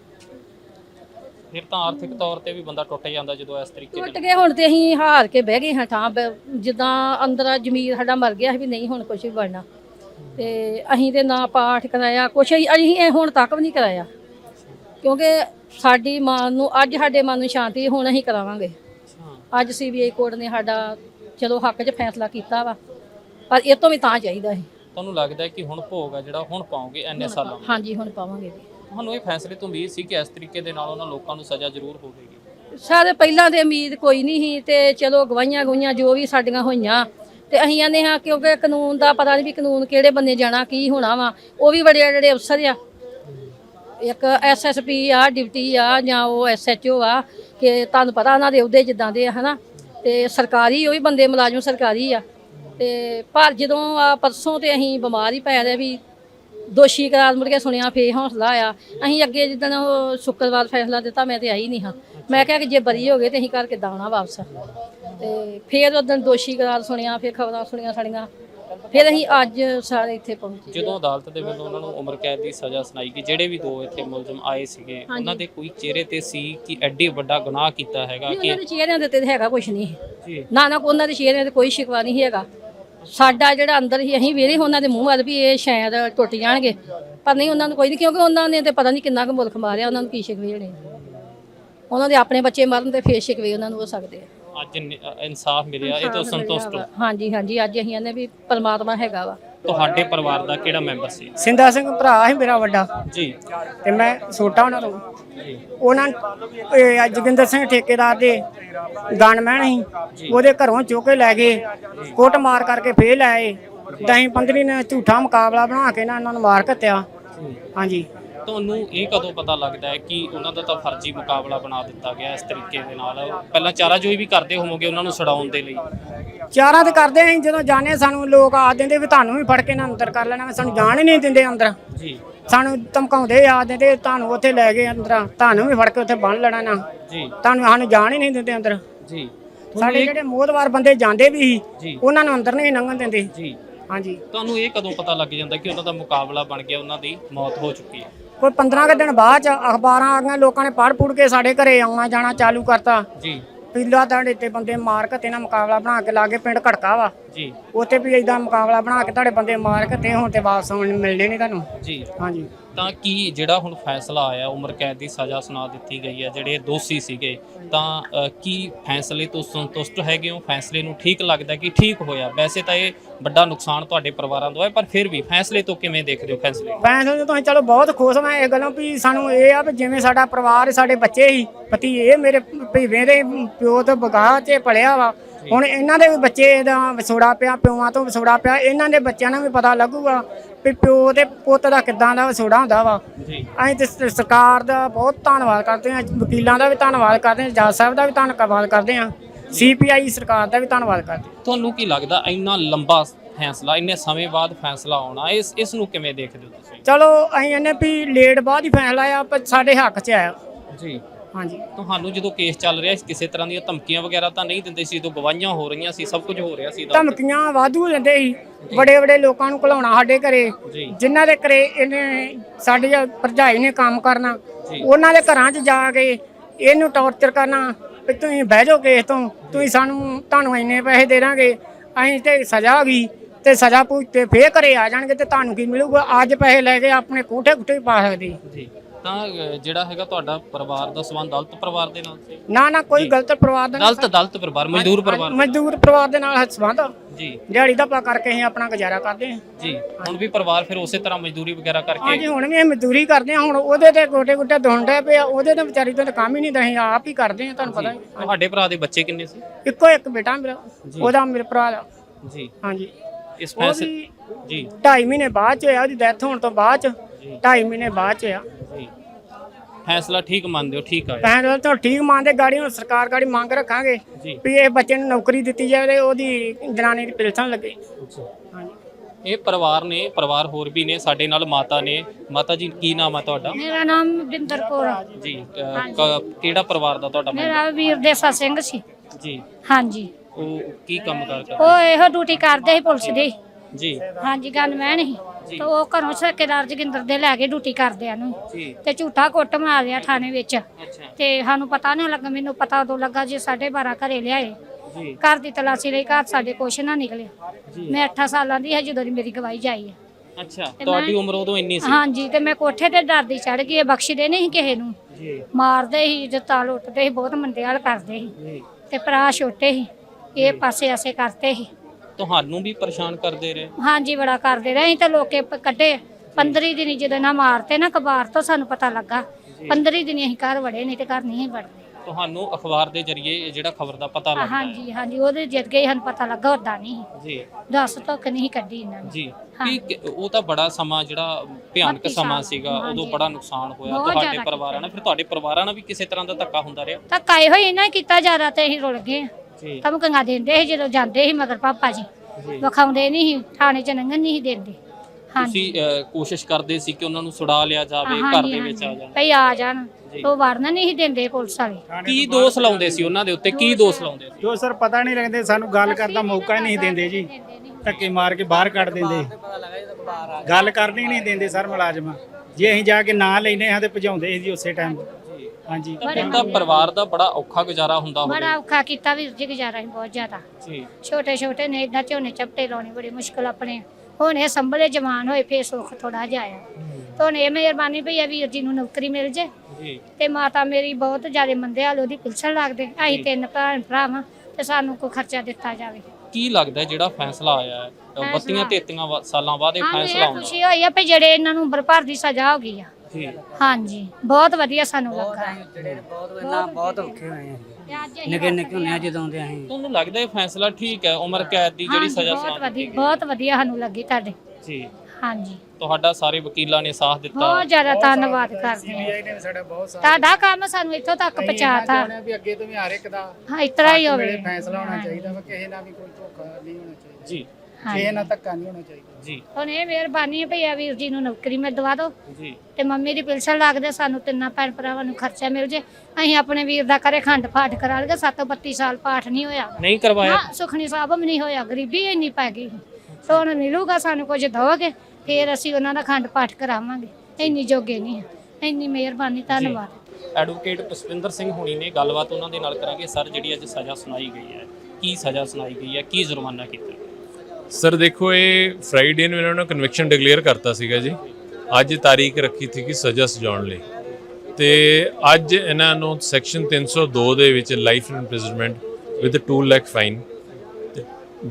Speaker 1: ਫਿਰ ਤਾਂ ਆਰਥਿਕ ਤੌਰ ਤੇ ਵੀ ਬੰਦਾ ਟੁੱਟ ਜਾਂਦਾ ਜਦੋਂ ਇਸ ਤਰੀਕੇ
Speaker 2: ਟੁੱਟ ਗਏ ਹੁਣ ਤੇ ਅਸੀਂ ਹਾਰ ਕੇ ਬਹਿ ਗਏ ਹਾਂ ਠਾਂ ਜਿੱਦਾਂ ਅੰਦਰ ਜ਼ਮੀਰ ਸਾਡਾ ਮਰ ਗਿਆ ਸੀ ਵੀ ਨਹੀਂ ਹੁਣ ਕੁਝ ਵੀ ਬਣਨਾ। ਤੇ ਅਸੀਂ ਤੇ ਨਾ ਪਾਠ ਕਰਾਇਆ ਕੁਛ ਅਸੀਂ ਹੁਣ ਤੱਕ ਵੀ ਨਹੀਂ ਕਰਾਇਆ। ਕਿਉਂਕਿ ਸਾਡੀ ਮਾਂ ਨੂੰ ਅੱਜ ਸਾਡੇ ਮਨ ਨੂੰ ਸ਼ਾਂਤੀ ਹੁਣ ਅਸੀਂ ਕਰਾਵਾਂਗੇ। ਅੱਜ ਸੀਬੀਆਈ ਕੋਰਟ ਨੇ ਸਾਡਾ ਚਲੋ ਹੱਕ 'ਚ ਫੈਸਲਾ ਕੀਤਾ ਵਾ ਪਰ ਇਹ ਤੋਂ ਵੀ ਤਾਂ ਚਾਹੀਦਾ ਸੀ
Speaker 1: ਤੁਹਾਨੂੰ ਲੱਗਦਾ ਹੈ ਕਿ ਹੁਣ ਭੋਗ ਹੈ ਜਿਹੜਾ ਹੁਣ ਪਾਓਗੇ ਐਨੇ ਸਾਲਾਂ ਬਾਅਦ?
Speaker 2: ਹਾਂਜੀ ਹੁਣ ਪਾਵਾਂਗੇ ਜੀ।
Speaker 1: ਤੁਹਾਨੂੰ ਇਹ ਫੈਸਲੇ ਤੋਂ ਉਮੀਦ ਸੀ ਕਿ ਇਸ ਤਰੀਕੇ ਦੇ ਨਾਲ ਉਹਨਾਂ ਲੋਕਾਂ ਨੂੰ ਸਜ਼ਾ ਜ਼ਰੂਰ ਹੋਵੇਗੀ?
Speaker 2: ਸਾਰੇ ਪਹਿਲਾਂ ਦੇ ਉਮੀਦ ਕੋਈ ਨਹੀਂ ਸੀ ਤੇ ਚਲੋ ਗਵਾਈਆਂ ਗਵਾਈਆਂ ਜੋ ਵੀ ਸਾਡੀਆਂ ਹੋਈਆਂ ਤੇ ਅਸੀਂ ਆਨੇ ਹਾਂ ਕਿਉਂਕਿ ਕਾਨੂੰਨ ਦਾ ਪਤਾ ਨਹੀਂ ਵੀ ਕਾਨੂੰਨ ਕਿਹੜੇ ਬੰਨੇ ਜਾਣਾ ਕੀ ਹੋਣਾ ਵਾ ਉਹ ਵੀ ਬੜੇ ਜਿਹੜੇ ਅਫਸਰ ਆ। ਇੱਕ ਐਸਐਸਪੀ ਆ, ਡਿਪਟੀ ਆ ਜਾਂ ਉਹ ਐਸਐਚਓ ਆ, ਕਿ ਤੁਹਾਨੂੰ ਪਤਾ ਉਹਨਾਂ ਦੇ ਉਹਦੇ ਜਿੱਦਾਂ ਦੇ ਆ, ਹਨਾ? ਤੇ ਸਰਕਾਰੀ, ਉਹ ਵੀ ਬੰਦੇ ਮੁਲਾਜ਼ਮ ਸਰਕਾਰੀ ਆ। ਤੇ ਪਰ ਜਦੋਂ ਆ ਪਰਸੋਂ ਤੇ ਅਸੀਂ ਬਿਮਾਰ ਹੀ ਪੈ ਰਹੇ ਵੀ ਦੋਸ਼ੀ ਕਰਾਰ ਮੁੜ ਕੇ ਸੁਣਿਆ ਫੇ ਹੌਸਲਾ ਆ ਅਸੀਂ ਅੱਗੇ ਜਿੱਦਣ ਉਹ ਸ਼ੁੱਕਰਵਾਰ ਫੈਸਲਾ ਦਿੱਤਾ, ਮੈਂ ਤੇ ਆਈ ਨਹੀਂ ਹਾਂ। ਮੈਂ ਕਿਹਾ ਕਿ ਜੇ ਬਰੀ ਹੋ ਗਏ ਤੇ ਅਸੀਂ ਘਰ ਕਿੱਦਾਂ ਆਉਣਾ ਵਾਪਸ। ਤੇ ਫੇਰ ਉਦੋਂ ਦੋਸ਼ੀ ਕਰਾਰ ਸੁਣਿਆ, ਫੇਰ ਖਬਰਾਂ ਸੁਣੀਆਂ ਸਾਡੀਆਂ। ਫਿਰ ਅਸੀਂ ਅੱਜ ਸਾਰੇ ਇੱਥੇ ਪਹੁੰਚੇ
Speaker 1: ਜਦੋਂ ਅਦਾਲਤ ਦੇ ਵੱਲੋਂ ਉਹਨਾਂ ਨੂੰ ਉਮਰ ਕੈਦ ਦੀ ਸਜ਼ਾ ਸੁਣਾਈ ਗਈ ਜਿਹੜੇ ਵੀ ਦੋ ਇੱਥੇ ਮੁਲਜ਼ਮ ਆਏ ਸੀਗੇ ਉਹਨਾਂ ਦੇ ਕੋਈ ਚਿਹਰੇ ਤੇ ਸੀ ਕਿ ਐਡੀ ਵੱਡਾ ਗੁਨਾਹ ਕੀਤਾ ਹੈਗਾ ਕਿ
Speaker 2: ਉਹਨਾਂ ਦੇ ਚਿਹਰਿਆਂ ਦੇ ਤੇ ਹੈਗਾ ਕੁਝ ਨਹੀਂ।
Speaker 1: ਜੀ।
Speaker 2: ਨਾ ਨਾ ਉਹਨਾਂ ਦੇ ਚਿਹਰਿਆਂ ਤੇ ਕੋਈ ਸ਼ਿਕਵਾ ਨਹੀਂ ਹੈਗਾ। ਸਾਡਾ ਜਿਹੜਾ ਅੰਦਰ ਹੀ ਅਸੀਂ ਵੇਰੇ ਉਹਨਾਂ ਦੇ ਮੂੰਹ ਵੱਲ ਵੀ ਇਹ ਸ਼ਾਇਦ ਟੁੱਟ ਜਾਣਗੇ। ਪਰ ਨਹੀਂ ਉਹਨਾਂ ਨੂੰ ਕੋਈ ਨਹੀਂ ਕਿਉਂਕਿ ਉਹਨਾਂ ਨੇ ਤੇ ਪਤਾ ਨਹੀਂ ਕਿੰਨਾ ਕੁ ਮੁਲਕ ਮਾਰਿਆ ਉਹਨਾਂ ਨੂੰ ਕੀ ਸ਼ਿਕਵੇ ਹੋਣੇ ਉਹਨਾਂ ਦੇ ਆਪਣੇ ਬੱਚੇ ਮਰਨ ਤੇ ਫੇਰ ਸ਼ਿਕਵੇ ਉਹਨਾਂ ਨੂੰ ਹੋ ਸਕਦੇ ਆ।
Speaker 1: ਅੱਜ ਇਨ- ਇਨਸਾਫ ਮਿਲਿਆ ਇਹ ਤੋਂ ਸੰਤੁਸ਼ਟ ਹੋ।
Speaker 2: ਹਾਂਜੀ ਹਾਂਜੀ ਅੱਜ ਅਸੀਂ ਇਹਨੇ ਵੀ ਪਰਮਾਤਮਾ ਹੈਗਾ ਵਾ।
Speaker 1: ਤੁਹਾਡੇ ਪਰਿਵਾਰ ਦਾ ਕਿਹੜਾ ਮੈਂਬਰ ਸੀ?
Speaker 3: ਸਿੰਦਾ ਸਿੰਘ ਭਰਾ ਸੀ ਮੇਰਾ ਵੱਡਾ।
Speaker 1: ਜੀ।
Speaker 3: ਤੇ ਮੈਂ ਛੋਟਾ ਉਹਨਾਂ ਤੋਂ।
Speaker 1: ਜੀ
Speaker 3: ਉਹਨਾਂ ਇਹ ਜੋਗਿੰਦਰ ਸਿੰਘ ਠੇਕੇਦਾਰ ਦੇ ਗਨਮੈਨ ਸੀ। ਉਹਦੇ ਘਰੋਂ ਚੁੱਕ ਕੇ ਲੈ ਗਏ। ਕੁੱਟ ਮਾਰ ਕਰਕੇ ਫੇਰ ਲੈ ਆਏ। ਦਹੀਂ ਪੰਦਰੀ ਨੇ ਝੂਠਾ ਮੁਕਾਬਲਾ ਬਣਾ ਕੇ ਨਾ ਉਹਨਾਂ ਨੂੰ ਮਾਰ ਘੱਤਿਆ ਹਾਂਜੀ।
Speaker 1: ਤੁਹਾਨੂੰ ਇਹ ਕਦੋਂ ਪਤਾ ਲੱਗਦਾ ਹੈ ਕਿ ਉਹਨਾਂ ਦਾ ਤਾਂ ਫਰਜ਼ੀ ਮੁਕਾਬਲਾ ਬਣਾ ਦਿੱਤਾ ਗਿਆ ਇਸ ਤਰੀਕੇ ਦੇ ਨਾਲ? ਪਹਿਲਾਂ ਚਾਰਾਜੋਈ ਵੀ ਕਰਦੇ ਹੋਵੋਗੇ ਉਹਨਾਂ ਨੂੰ ਛਡਾਉਣ ਦੇ ਲਈ?
Speaker 3: ਚਾਰਾਂ ਤੇ ਕਰਦੇ ਆਂ ਜਦੋਂ ਜਾਣੇ ਸਾਨੂੰ ਲੋਕ ਆ ਦਿੰਦੇ ਵੀ ਤੁਹਾਨੂੰ ਵੀ ਫੜ ਕੇ ਨਾ ਅੰਦਰ ਕਰ ਲੈਣਾ ਸਾਨੂੰ ਜਾਣ ਹੀ ਨਹੀਂ ਦਿੰਦੇ ਅੰਦਰ।
Speaker 1: ਜੀ।
Speaker 3: ਸਾਨੂੰ ਧਮਕਾਉਂਦੇ ਆ ਦਿੰਦੇ ਤੁਹਾਨੂੰ ਉੱਥੇ ਲੈ ਗਏ ਅੰਦਰ ਤੁਹਾਨੂੰ ਵੀ ਫੜ ਕੇ ਉੱਥੇ ਬੰਨ ਲੈਣਾ ਨਾ।
Speaker 1: ਜੀ।
Speaker 3: ਤੁਹਾਨੂੰ ਸਾਨੂੰ ਜਾਣ ਹੀ ਨਹੀਂ ਦਿੰਦੇ ਅੰਦਰ।
Speaker 1: ਜੀ।
Speaker 3: ਸਾਡੇ ਜਿਹੜੇ ਮੋਦਵਾਰ ਬੰਦੇ ਜਾਂਦੇ ਵੀ ਸੀ ਉਹਨਾਂ ਨੂੰ ਅੰਦਰ ਨਹੀਂ ਲੰਘਣ ਦਿੰਦੇ।
Speaker 1: ਜੀ।
Speaker 3: ਹਾਂਜੀ।
Speaker 1: ਤੁਹਾਨੂੰ ਇਹ ਕਦੋਂ ਪਤਾ ਲੱਗ ਜਾਂਦਾ ਕਿ ਉਹਨਾਂ ਦਾ ਮੁਕਾਬਲਾ ਬਣ ਗਿਆ ਉਹਨਾਂ ਦੀ ਮੌਤ ਹੋ ਚੁੱਕੀ ਹੈ?
Speaker 3: ਕੋਈ 15 ਕੁ ਦਿਨ ਬਾਅਦ ਚ ਅਖਬਾਰਾਂ ਆ ਗਈਆਂ ਲੋਕਾਂ ਨੇ ਪੜ ਪੁੜ ਕੇ ਸਾਡੇ ਘਰੇ ਆਉਣਾ ਜਾਣਾ ਚਾਲੂ ਕਰਤਾ।
Speaker 1: ਜੀ।
Speaker 3: ਪੀਲਾ ਤੁਹਾਡੇ ਤੇ ਬੰਦੇ ਮਾਰ ਕੇ ਤੇ ਨਾ ਮੁਕਾਬਲਾ ਬਣਾ ਕੇ ਲਾਗੇ ਪਿੰਡ ਘੜਕਾ ਵਾ।
Speaker 1: ਜੀ।
Speaker 3: ਉੱਥੇ ਵੀ ਇਦਾਂ ਮੁਕਾਬਲਾ ਬਣਾ ਕੇ ਤੁਹਾਡੇ ਬੰਦੇ ਮਾਰ ਕੇ ਤੇ ਹੁਣ ਤੇ ਵਾਪਸ ਆਉਣ ਮਿਲਣੇ ਨਹੀਂ ਤੁਹਾਨੂੰ।
Speaker 1: ਜੀ।
Speaker 3: ਹਾਂਜੀ।
Speaker 1: ਤਾਂ ਕੀ ਜਿਹੜਾ ਹੁਣ ਫੈਸਲਾ ਆਇਆ ਉਮਰ ਕੈਦ ਦੀ ਸਜ਼ਾ ਸੁਣਾ ਦਿੱਤੀ ਗਈ ਹੈ ਜਿਹੜੇ ਦੋਸ਼ੀ ਸੀਗੇ ਤਾਂ ਅ, ਕੀ ਫੈਸਲੇ ਤੋਂ ਸੰਤੁਸ਼ਟ ਹੈਗੇ ਹੋ? ਫੈਸਲੇ ਨੂੰ ਠੀਕ ਲੱਗਦਾ ਕਿ ਠੀਕ ਹੋਇਆ? ਵੈਸੇ ਤਾਂ ਇਹ ਵੱਡਾ ਨੁਕਸਾਨ ਤੁਹਾਡੇ ਪਰਿਵਾਰਾਂ ਦਾ ਹੋਇਆ ਪਰ ਫਿਰ ਵੀ ਫੈਸਲੇ ਤੋਂ ਕਿਵੇਂ ਦੇਖਦੇ ਹੋ ਫੈਸਲੇ?
Speaker 3: ਫੈਸਲੇ ਤੋਂ ਅਸੀਂ ਚਲੋ ਬਹੁਤ ਖੁਸ਼ ਹਾਂ ਇਹ ਗੱਲੋਂ ਵੀ ਸਾਨੂੰ ਇਹ ਆ ਵੀ ਜਿਵੇਂ ਸਾਡਾ ਪਰਿਵਾਰ ਸਾਡੇ ਬੱਚੇ ਹੀ ਪਤੀ ਇਹ ਮੇਰੇ ਭੀਵੇਂ ਦੇ ਪਿਓ ਤੋਂ ਬਗਾ ਚ ਪਲਿਆ ਵਾ। ਹੁਣ ਇਹਨਾਂ ਦੇ ਬੱਚੇ ਦਾ ਵਿਛੋੜਾ ਪਿਆ ਪਿਓਾਂ ਤੋਂ ਵਿਛੋੜਾ ਪਿਆ ਇਹਨਾਂ ਦੇ ਬੱਚਿਆਂ ਨੂੰ ਵੀ ਪਤਾ ਲੱਗੂਗਾ ਵੀ ਪਿਓ ਤੇ ਪੁੱਤ ਦਾ ਕਿੱਦਾਂ ਦਾ ਵਿਛੋੜਾ ਹੁੰਦਾ ਵਾ। ਅਸੀਂ ਤੇ ਸਰਕਾਰ ਦਾ ਬਹੁਤ ਧੰਨਵਾਦ ਕਰਦੇ ਹਾਂ ਵਕੀਲਾਂ ਦਾ ਵੀ ਧੰਨਵਾਦ ਕਰਦੇ ਹਾਂ ਜੱਜ ਸਾਹਿਬ ਦਾ ਵੀ ਧੰਨਵਾਦ ਕਰਦੇ ਹਾਂ। ਸੀਪੀਆਈ ਸਰਕਾਰ ਦਾ ਵੀ ਧੰਨਵਾਦ ਕਰਦੇ
Speaker 1: ਤੁਹਾਨੂੰ ਕੀ ਲੱਗਦਾ ਇੰਨਾ ਲੰਬਾ ਫੈਸਲਾ ਇੰਨੇ ਸਮੇਂ ਬਾਅਦ ਫੈਸਲਾ ਆਉਣਾ ਇਸ ਇਸ ਨੂੰ ਕਿਵੇਂ ਦੇਖਦੇ ਹੋ ਤੁਸੀਂ?
Speaker 3: ਚਲੋ ਅਸੀਂ ਇਹਨੇ ਵੀ ਲੇਟ ਬਾਅਦ ਹੀ ਫੈਸਲਾ ਆ ਪਰ ਸਾਡੇ ਹੱਕ 'ਚ ਆਇਆ।
Speaker 1: ਜੀ।
Speaker 3: ਹਾਂਜੀ।
Speaker 1: ਤੁਹਾਨੂੰ ਜਦੋਂ ਕੇਸ ਚੱਲ ਰਿਹਾ ਸੀ ਕਿਸੇ ਤਰ੍ਹਾਂ ਦੀਆਂ ਧਮਕੀਆਂ ਵਗੈਰਾ ਤਾਂ ਨਹੀਂ ਦਿੰਦੇ ਸੀ ਜਦੋਂ ਗਵਾਹੀਆਂ ਹੋ ਰਹੀਆਂ ਸੀ ਸਭ ਕੁਝ ਹੋ ਰਿਹਾ ਸੀ ਤਾਂ
Speaker 3: ਧਮਕੀਆਂ ਵਾਧੂ ਦਿੰਦੇ ਸੀ। ਬੜੇ ਬੜੇ ਲੋਕਾਂ ਨੂੰ ਘਲਾਉਣਾ ਸਾਡੇ ਘਰੇ ਜਿਨ੍ਹਾਂ ਦੇ ਘਰੇ ਇਹਨੇ ਸਾਡੀ ਭਰਜਾਈ ਨੇ ਕੰਮ ਕਰਨਾ। ਉਹਨਾਂ ਦੇ ਘਰਾਂ 'ਚ ਜਾ ਕੇ ਇਹਨੂੰ ਟੌਰਚਰ ਕਰਨਾ ਵੀ ਤੁਸੀਂ ਬਹਿ ਜਾਓ ਕੇਸ ਤੋਂ ਤੁਸੀਂ ਸਾਨੂੰ ਤੁਹਾਨੂੰ ਇੰਨੇ ਪੈਸੇ ਦੇ ਦਾਂਗੇ ਅਸੀਂ ਤੇ ਸਜ਼ਾ ਗਈ ਤੇ ਸਜ਼ਾ ਪੁੱਛ ਤੇ ਫੇਰ ਘਰੇ ਆ ਜਾਣਗੇ ਤੇ ਤੁਹਾਨੂੰ ਕੀ ਮਿਲੂਗਾ? ਅੱਜ ਪੈਸੇ ਲੈ ਕੇ ਆਪਣੇ ਕੋਠੇ ਕੁੱਠੇ ਪਾ ਸਕਦੇ।
Speaker 1: ਜੀ ਤਾਂ ਜਿਹੜਾ ਹੈਗਾ ਤੁਹਾਡਾ ਪਰਿਵਾਰ ਦਾ ਸੰਬੰਧ ਦਲਤ ਪਰਿਵਾਰ ਦੇ ਨਾਲ ਸੀ?
Speaker 3: ਨਾ ਨਾ ਕੋਈ ਗਲਤ ਪਰਿਵਾਰ ਦਾ
Speaker 1: ਦਲਤ ਦਲਤ ਪਰਿਵਾਰ ਮਜ਼ਦੂਰ ਪਰਿਵਾਰ
Speaker 3: ਮਜ਼ਦੂਰ ਪਰਿਵਾਰ ਦੇ ਨਾਲ ਸੰਬੰਧ।
Speaker 1: ਜੀ।
Speaker 3: ਦਿਹਾੜੀ ਦਾ ਕਰਕੇ ਅਸੀਂ ਆਪਣਾ ਗੁਜ਼ਾਰਾ ਕਰਦੇ ਹਾਂ।
Speaker 1: ਜੀ ਹੁਣ ਵੀ ਪਰਿਵਾਰ ਫਿਰ ਉਸੇ ਤਰ੍ਹਾਂ ਮਜ਼ਦੂਰੀ ਵਗੈਰਾ ਕਰਕੇ
Speaker 3: ਹਾਂਜੀ ਹੁਣ ਵੀ ਅਸੀਂ ਮਜ਼ਦੂਰੀ ਕਰਦੇ ਹਾਂ। ਹੁਣ ਉਹਦੇ ਤੇ ਗੋਟੇ ਗੋਟੇ ਧੁੰਡੇ ਪਿਆ ਉਹਦੇ ਤੇ ਵਿਚਾਰੀ ਤੋਂ ਤਾਂ ਕੰਮ ਹੀ ਨਹੀਂ ਦਹੀਂ ਆਪ ਹੀ ਕਰਦੇ ਹਾਂ ਤੁਹਾਨੂੰ ਪਤਾ ਹੀ
Speaker 1: ਤੁਹਾਡੇ ਭਰਾ ਦੇ ਬੱਚੇ ਕਿੰਨੇ ਸੀ?
Speaker 3: ਇੱਕੋ ਇੱਕ ਬੇਟਾ ਮੇਰਾ ਉਹਦਾ ਮੇਰੇ ਭਰਾ ਦਾ।
Speaker 1: ਜੀ।
Speaker 3: ਹਾਂਜੀ।
Speaker 1: ਇਸ
Speaker 3: ਉਹ
Speaker 1: ਫੈਸਲੇ
Speaker 3: ਵੀ
Speaker 1: ਜੀ।
Speaker 3: 2.5 ਮਹੀਨੇ ਬਾਅਦ ਚ ਹੋਇਆ ਉਹਦੀ ਡੈਥ ਹੋਣ ਤੋਂ ਬਾਅਦ ਚ। 2.5 ਮਹੀਨੇ ਬਾਅਦ ਚ ਹੋਇਆ।
Speaker 1: ਜੀ ਫੈਸਲਾ ਠੀਕ ਮੰਨਦੇ ਹੋ ਠੀਕ ਆ।
Speaker 3: ਵੱਲ ਤੋਂ ਠੀਕ ਮੰਨਦੇ ਗਾੜੀ ਹੁਣ ਸਰਕਾਰ ਗਾੜੀ ਮੰਗ ਰੱਖਾਂਗੇ
Speaker 1: ਜੀ।
Speaker 3: ਵੀ ਇਹ ਬੱਚੇ ਨੂੰ ਨੌਕਰੀ ਦਿੱਤੀ ਜਾਵੇ ਉਹਦੀ ਜਨਾਨੀ ਦੀ ਪਿਲਸਣ ਲੱਗੇ। ਹਾਂਜੀ।
Speaker 1: ਇਹ ਪਰਿਵਾਰ ਨੇ ਪਰਿਵਾਰ ਹੋਰ ਵੀ ਨੇ ਸਾਡੇ ਨਾਲ ਮਾਤਾ ਨੇ। ਮਾਤਾ ਜੀ ਕੀ ਨਾਮ ਆ ਤੁਹਾਡਾ?
Speaker 4: ਮੇਰਾ ਨਾਮ ਬਿੰਦਰ ਕੌਰ ਆ।
Speaker 1: ਜੀ ਕ- ਕਿਹੜਾ ਪਰਿਵਾਰ ਦਾ ਤੁਹਾਡਾ ਮੈਂਬਰ?
Speaker 4: ਮੇਰਾ ਵੀਰ ਦੇਸਾ ਸਿੰਘ ਸੀ।
Speaker 1: ਜੀ।
Speaker 4: ਹਾਂਜੀ।
Speaker 1: ਉਹ ਕੀ ਕੰਮ ਕਾਰ ਕਰਦਾ?
Speaker 4: ਉਹ ਇਹੋ ਡਿਊਟੀ ਕਰਦੇ ਸੀ ਪੁਲਿਸ ਦੀ।
Speaker 1: ਜੀ।
Speaker 4: ਹਾਂਜੀ ਗੱਲ ਮੈਂ ਨਹੀਂ। ਤੇ ਉਹ ਘਰੋਂ ਠੇਕੇਦਾਰ ਜੋਗਿੰਦਰ ਦੇ ਲੈ ਕੇ ਡਿਊਟੀ ਕਰਦਿਆਂ ਨੂੰ।
Speaker 1: ਜੀ।
Speaker 4: ਤੇ ਝੂਠਾ ਕੁੱਟ ਮਾਰ ਲਿਆ ਥਾਣੇ ਵਿੱਚ।
Speaker 1: ਅੱਛਾ।
Speaker 4: ਤੇ ਸਾਨੂੰ ਪਤਾ ਨਹੀਂ ਲੱਗਾ ਮੈਨੂੰ ਪਤਾ ਉਦੋਂ ਲੱਗਾ ਜੇ 12:30 ਘਰੇ ਲਿਆਏ।
Speaker 1: ਜੀ।
Speaker 4: ਘਰ ਦੀ ਤਲਾਸ਼ੀ ਲਈ ਘਰ ਸਾਡੇ ਕੁਛ ਨਾ ਨਿਕਲਿਆ
Speaker 1: ਜੀ।
Speaker 4: ਮੈਂ 8 ਸਾਲਾਂ ਦੀ ਹੈ ਜਦੋਂ ਦੀ ਮੇਰੀ ਗਵਾਹੀ ਜਾਈ ਹੈ।
Speaker 1: ਅੱਛਾ ਤੁਹਾਡੀ ਉਮਰ ਉਦੋਂ ਇੰਨੀ ਸੀ?
Speaker 4: ਹਾਂਜੀ ਤੇ ਮੈਂ ਕੋਠੇ ਤੇ ਡਰਦੀ ਚੜ ਗਈ ਇਹ ਬਖਸ਼ਦੇ ਨਹੀਂ ਸੀ ਕਿਸੇ ਨੂੰ।
Speaker 1: ਜੀ।
Speaker 4: ਮਾਰਦੇ ਸੀ ਜੱਤਾਂ ਲੁੱਟਦੇ ਸੀ ਬਹੁਤ ਮੰਦੇ ਹਾਲ ਕਰਦੇ ਸੀ।
Speaker 1: ਜੀ।
Speaker 4: ਤੇ ਭਰਾ ਛੋਟੇ ਸੀ ਇਹ ਪਾਸੇ ਆਸੇ ਕਰਤੇ ਸੀ।
Speaker 1: ਤੁਹਾਨੂੰ ਵੀ ਪਰੇਸ਼ਾਨ ਕਰਦੇ ਰਹੇ?
Speaker 4: ਹਾਂਜੀ ਬੜਾ ਕਰਦੇ ਰਹੇ। ਅਸੀਂ ਤਾਂ ਲੋਕੇ ਪ- ਕੱਢੇ। 15 ਦਿਨ ਜਦੋਂ ਨਾ ਮਾਰਤੇ ਨਾ ਕਬਾਰ ਤੋਂ ਸਾਨੂੰ ਪਤਾ ਲੱਗਾ। 15 ਦਿਨ ਅਸੀਂ ਘਰ ਵੜੇ ਨਹੀਂ ਤੇ ਘਰ ਨਹੀਂ ਸੀ ਵੜਦੇ।
Speaker 1: ਤੁਹਾਨੂੰ ਅਖਬਾਰ ਦੇ ਜ਼ਰੀਏ ਇਹ ਜਿਹੜਾ ਖਬਰ ਦਾ ਪਤਾ ਲੱਗਦਾ ਹੈ।
Speaker 4: ਹਾਂਜੀ ਹਾਂਜੀ ਉਹਦੇ ਜਿੱਤ ਗਏ ਸਾਨੂੰ ਪਤਾ ਲੱਗਾ ਉਦਾਂ ਨਹੀਂ
Speaker 1: ਜੀ।
Speaker 4: ਦੱਸ ਤੱਕ ਨਹੀਂ ਕੱਢੀ ਇਹਨਾਂ ਨੇ।
Speaker 1: ਜੀ। ਕੀ ਕਿ- ਉਹ ਤਾਂ ਬੜਾ ਸਮਾਂ ਜਿਹੜਾ ਭਿਆਨਕ ਸਮਾਂ
Speaker 4: ਸਾਲ,
Speaker 1: ਸੀਗਾ ਉਦੋਂ
Speaker 4: ਹਾਂਜੀ।
Speaker 1: ਬੜਾ ਨੁਕਸਾਨ ਹੋਇਆ।
Speaker 4: ਬਹੁਤ
Speaker 1: ਤੁਹਾਡੇ
Speaker 4: ਜ਼ਿਆਦਾ
Speaker 1: ਪਰਿਵਾਰਾਂ ਨਾਲ ਫਿਰ ਤੁਹਾਡੇ ਪਰਿਵਾਰਾਂ ਨਾਲ ਵੀ ਕਿਸੇ ਤਰ੍ਹਾਂ ਦਾ ਧੱਕਾ ਹੁੰਦਾ ਰਿਹਾ?
Speaker 4: ਧੱਕਾ ਇਹੋ ਹੀ ਨਾ ਕੀਤਾ ਜ਼ਿਆਦਾ ਤੇ ਅਸੀਂ ਰੁਲ ਗਏ ਧਮਕੀਆਂ ਦਿੰਦੇ ਸੀ ਜਦੋਂ ਜਾਂਦੇ ਸੀ ਮਗਰ ਪਾਪਾ ਜੀ। ਵਿਖਾਉਂਦੇ ਨਹੀਂ ਸੀ ਥਾਣੇ ਚ ਲੰਘਣ ਨਹੀਂ ਸੀ ਦਿੰਦੇ। ਹਾਂਜੀ।
Speaker 1: ਤੁਸੀਂ ਅਹ, ਕੋਸ਼ਿਸ਼ ਕਰਦੇ ਸੀ ਕਿ ਉਹਨਾਂ ਨੂੰ ਛੁਡਾ ਲਿਆ ਜਾਵੇ ਘਰ ਦੇ ਵਿੱਚ ਆ ਜਾਣ।
Speaker 4: ਭਈ ਆ ਜਾਣ। ਉਹ ਵੜਨ ਨਹੀਂ ਸੀ ਦਿੰਦੇ ਪੁਲਿਸ ਵਾਲੇ।
Speaker 1: ਕੀ ਦੋਸ਼ ਲਾਉਂਦੇ ਸੀ ਉਹਨਾਂ ਦੇ ਉੱਤੇ? ਕੀ ਦੋਸ਼ ਲਾਉਂਦੇ ਸੀ?
Speaker 5: ਜੋ ਸਰ ਪਤਾ ਨਹੀਂ ਲੱਗਦੇ ਸਾਨੂੰ ਗੱਲ ਕਰਨ ਦਾ ਮੌਕਾ ਹੀ ਨਹੀਂ ਦਿੰਦੇ ਜੀ। ਧੱਕੇ ਮਾਰ ਕੇ ਬਾਹਰ ਕੱਢ ਦਿੰਦੇ। ਗੱਲ ਕਰਨੀ ਨਹੀਂ ਦਿੰਦੇ ਸਰ ਮੁਲਾਜ਼ਮ। ਜੇ ਅਸੀਂ ਜਾ ਕੇ ਨਾਂ ਲੈਨੇ ਹਾਂ ਤੇ ਭਜਾਉਂਦੇ ਸੀ ਜੀ ਉਸੇ ਟਾਈਮ ਹਾਂਜੀ।
Speaker 1: ਤਾਂ ਪਰਿਵਾਰ ਦਾ ਬੜਾ ਔਖਾ ਗੁਜ਼ਾਰਾ ਹੁੰਦਾ ਹੋਵੇ।
Speaker 4: ਬੜਾ ਔਖਾ ਕੀਤਾ ਵੀਰ ਜੀ ਗੁਜ਼ਾਰਾ ਸੀ ਬਹੁਤ ਜ਼ਿਆਦਾ।
Speaker 1: ਜੀ।
Speaker 4: ਛੋਟੇ ਛੋਟੇ ਨੇ ਇਦਾਂ ਝੋਨੇ ਚਪਟੇ ਲਾਉਣੇ ਬੜੀ ਮੁਸ਼ਕਲ ਆਪਣੇ। ਹੁਣ ਇਹ ਸੰਭਲੇ ਜਵਾਨ ਹੋਏ ਫੇਰ ਸੁੱਖ ਥੋੜਾ ਜਿਹਾ ਆਇਆ ਤਾਂ ਇਹ ਮਿਹਰਬਾਨੀ ਭਈ ਆ ਵੀਰ ਜੀ ਨੂੰ ਨੌਕਰੀ ਮਿਲ ਜੇ।
Speaker 1: ਜੀ।
Speaker 4: ਤੇ ਮਾਤਾ ਮੇਰੀ ਬਹੁਤ ਜ਼ਿਆਦਾ ਮੰਦੇ ਹਾਲ ਉਹਦੀ ਪਿਲਸਣ ਲੱਗਦੇ। ਅਸੀਂ ਤਿੰਨ ਭੈਣ ਭਰਾ ਵਾਂ ਤੇ ਸਾਨੂੰ ਕੋਈ ਖਰਚਾ ਦਿੱਤਾ ਜਾਵੇ।
Speaker 1: ਕੀ ਲੱਗਦਾ ਜਿਹੜਾ ਫੈਸਲਾ ਆਇਆ ਹੈ? ਅਹ, ਬੱਤੀਆਂ ਤੇਤੀਆਂ ਵਾ- ਸਾਲਾਂ ਬਾਅਦ ਇਹ
Speaker 4: ਹਾਂ
Speaker 1: ਫੈਸਲਾ
Speaker 4: ਇਹ
Speaker 1: ਆਉਂਦਾ
Speaker 4: ਖੁਸ਼ੀ ਹੋਈ ਆ ਭਈ ਜਿਹੜੇ ਇਹਨਾਂ ਨੂੰ ਬਰਪਾਰ ਦੀ ਸਜ਼ਾ ਹੋ ਗਈ ਆ।
Speaker 1: ਜੀ
Speaker 4: ਹਾਂਜੀ ਬਹੁਤ ਵਧੀਆ ਸਾਨੂੰ ਲੱਗਾ।
Speaker 6: ਜਿਹੜੇ ਬਹੁਤ ਇੰਨਾ ਬਹੁਤ ਔਖੇ ਹੋਏ ਆ ਨਿੱਕੇ ਨਿੱਕੇ ਹੁੰਦੇ ਆ ਜਦੋਂ ਆਉਂਦੇ ਅਸੀਂ।
Speaker 1: ਤੁਹਾਨੂੰ ਲੱਗਦਾ ਇਹ ਫੈਸਲਾ ਠੀਕ ਹੈ ਉਮਰ ਕੈਦ ਦੀ ਜਿਹੜੀ
Speaker 4: ਹਾਂਜੀ,
Speaker 1: ਸਜ਼ਾ
Speaker 4: ਬਹੁਤ
Speaker 1: ਸੁਣਾ
Speaker 4: ਵਧੀਆ ਬਹੁਤ ਵਧੀਆ ਸਾਨੂੰ ਲੱਗੀ ਤੁਹਾਡੇ।
Speaker 1: ਜੀ
Speaker 4: ਹਾਂਜੀ।
Speaker 1: ਤੁਹਾਡਾ ਸਾਰੇ ਵਕੀਲਾਂ ਨੇ ਸਾਥ ਦਿੱਤਾ।
Speaker 4: ਬਹੁਤ ਜ਼ਿਆਦਾ ਧੰਨਵਾਦ ਕਰਦੇ ਹਾਂ।
Speaker 5: ਨੇ ਸਾਡਾ ਬਹੁਤ ਸਾਥ
Speaker 4: ਤੁਹਾਡਾ ਕੰਮ ਸਾਨੂੰ ਇੱਥੋਂ ਤੱਕ ਪਹੁੰਚਾਤਾ
Speaker 5: ਚਾਹੁੰਦੇ ਆ ਵੀ ਅੱਗੇ ਤੋਂ ਵੀ ਹਰ ਇੱਕ ਦਾ
Speaker 4: ਹਾਂ ਇਸ ਤਰ੍ਹਾਂ ਹੀ ਹੋਵੇ।
Speaker 5: ਫੈਸਲਾ ਹੋਣਾ ਚਾਹੀਦਾ ਵਾ ਕਿਸੇ ਨਾਲ ਵੀ ਕੋਈ ਧੋਖਾ ਨਹੀਂ ਹੋਣਾ ਚਾਹੀਦਾ।
Speaker 1: ਜੀ।
Speaker 5: ਕਿਸੇ ਨਾਲ ਧੱਕਾ ਨਹੀਂ ਹੋਣਾ ਚਾਹੀਦਾ।
Speaker 1: ਜੀ।
Speaker 4: ਹੁਣ ਇਹ ਮਿਹਰਬਾਨੀ ਹੈ ਭਈ ਆ ਵੀਰ ਜੀ ਨੂੰ ਨੌਕਰੀ ਮੈਂ ਦਵਾ ਦਿਓ
Speaker 1: ਜੀ।
Speaker 4: ਤੇ ਮੰਮੀ ਦੀ ਪਿਲਸਣ ਲੱਗਦੇ ਸਾਨੂੰ ਤਿੰਨਾਂ ਭੈਣ ਭਰਾਵਾਂ ਨੂੰ ਖਰਚਾ ਮਿਲ ਜੇ। ਅਸੀਂ ਆਪਣੇ ਵੀਰ ਦਾ ਕਰੇ ਖੰਡ ਪਾਠ ਕਰਾ ਲਈਏ 7 32 ਸਾਲ ਪਾਠ ਨਹੀਂ ਹੋਇਆ।
Speaker 1: ਨਹੀਂ ਕਰਵਾਇਆ।
Speaker 4: ਨਾ ਸੁਖਣੀ ਸਾਹਿਬ ਵੀ ਨਹੀਂ ਹੋਇਆ ਗਰੀਬੀ ਇੰਨੀ ਪੈ ਗਈ। ਸੋ ਹੁਣ ਮਿਲੂਗਾ ਸਾਨੂੰ ਕੁਝ ਦਵੋਗੇ ਫਿਰ ਅਸੀਂ ਉਹਨਾਂ ਦਾ ਖੰਡ ਪਾਠ ਕਰਾਵਾਂਗੇ। ਇੰਨੀ ਜੋਗੇ ਨਹੀਂ ਹਾਂ। ਇੰਨੀ ਮਿਹਰਬਾਨੀ ਧੰਨਵਾਦ।
Speaker 1: ਐਡਵੋਕੇਟ ਪੁਸ਼ਪਿੰਦਰ ਸਿੰਘ ਹੁਣੀ ਨੇ ਗੱਲਬਾਤ ਉਹਨਾਂ ਦੇ ਨਾਲ ਕਰਾਂਗੇ। ਸਰ ਜਿਹੜੀ ਅੱਜ ਸਜ਼ਾ ਸੁਣਾਈ ਗਈ ਹੈ ਕੀ ਸਜ਼ਾ ਸੁਣਾਈ ਗਈ ਹੈ ਕੀ ਜੁਰਮਾਨਾ ਕੀਤਾ?
Speaker 7: ਸਰ ਦੇਖੋ, ਇਹ ਫਰਾਈਡੇ ਨੂੰ ਇਹਨਾਂ ਨੇ ਕਨਵੈਕਸ਼ਨ ਡਿਕਲੇਅਰ ਕਰਤਾ ਸੀਗਾ ਜੀ। ਅੱਜ ਤਾਰੀਖ ਰੱਖੀ ਸੀ ਕਿ ਸਜ਼ਾ ਸਜਾਉਣ ਲਈ। ਤੇ ਅੱਜ ਇਹਨਾਂ ਨੂੰ ਸੈਕਸ਼ਨ 302 ਦੇ ਵਿੱਚ life imprisonment with 2 lakh fine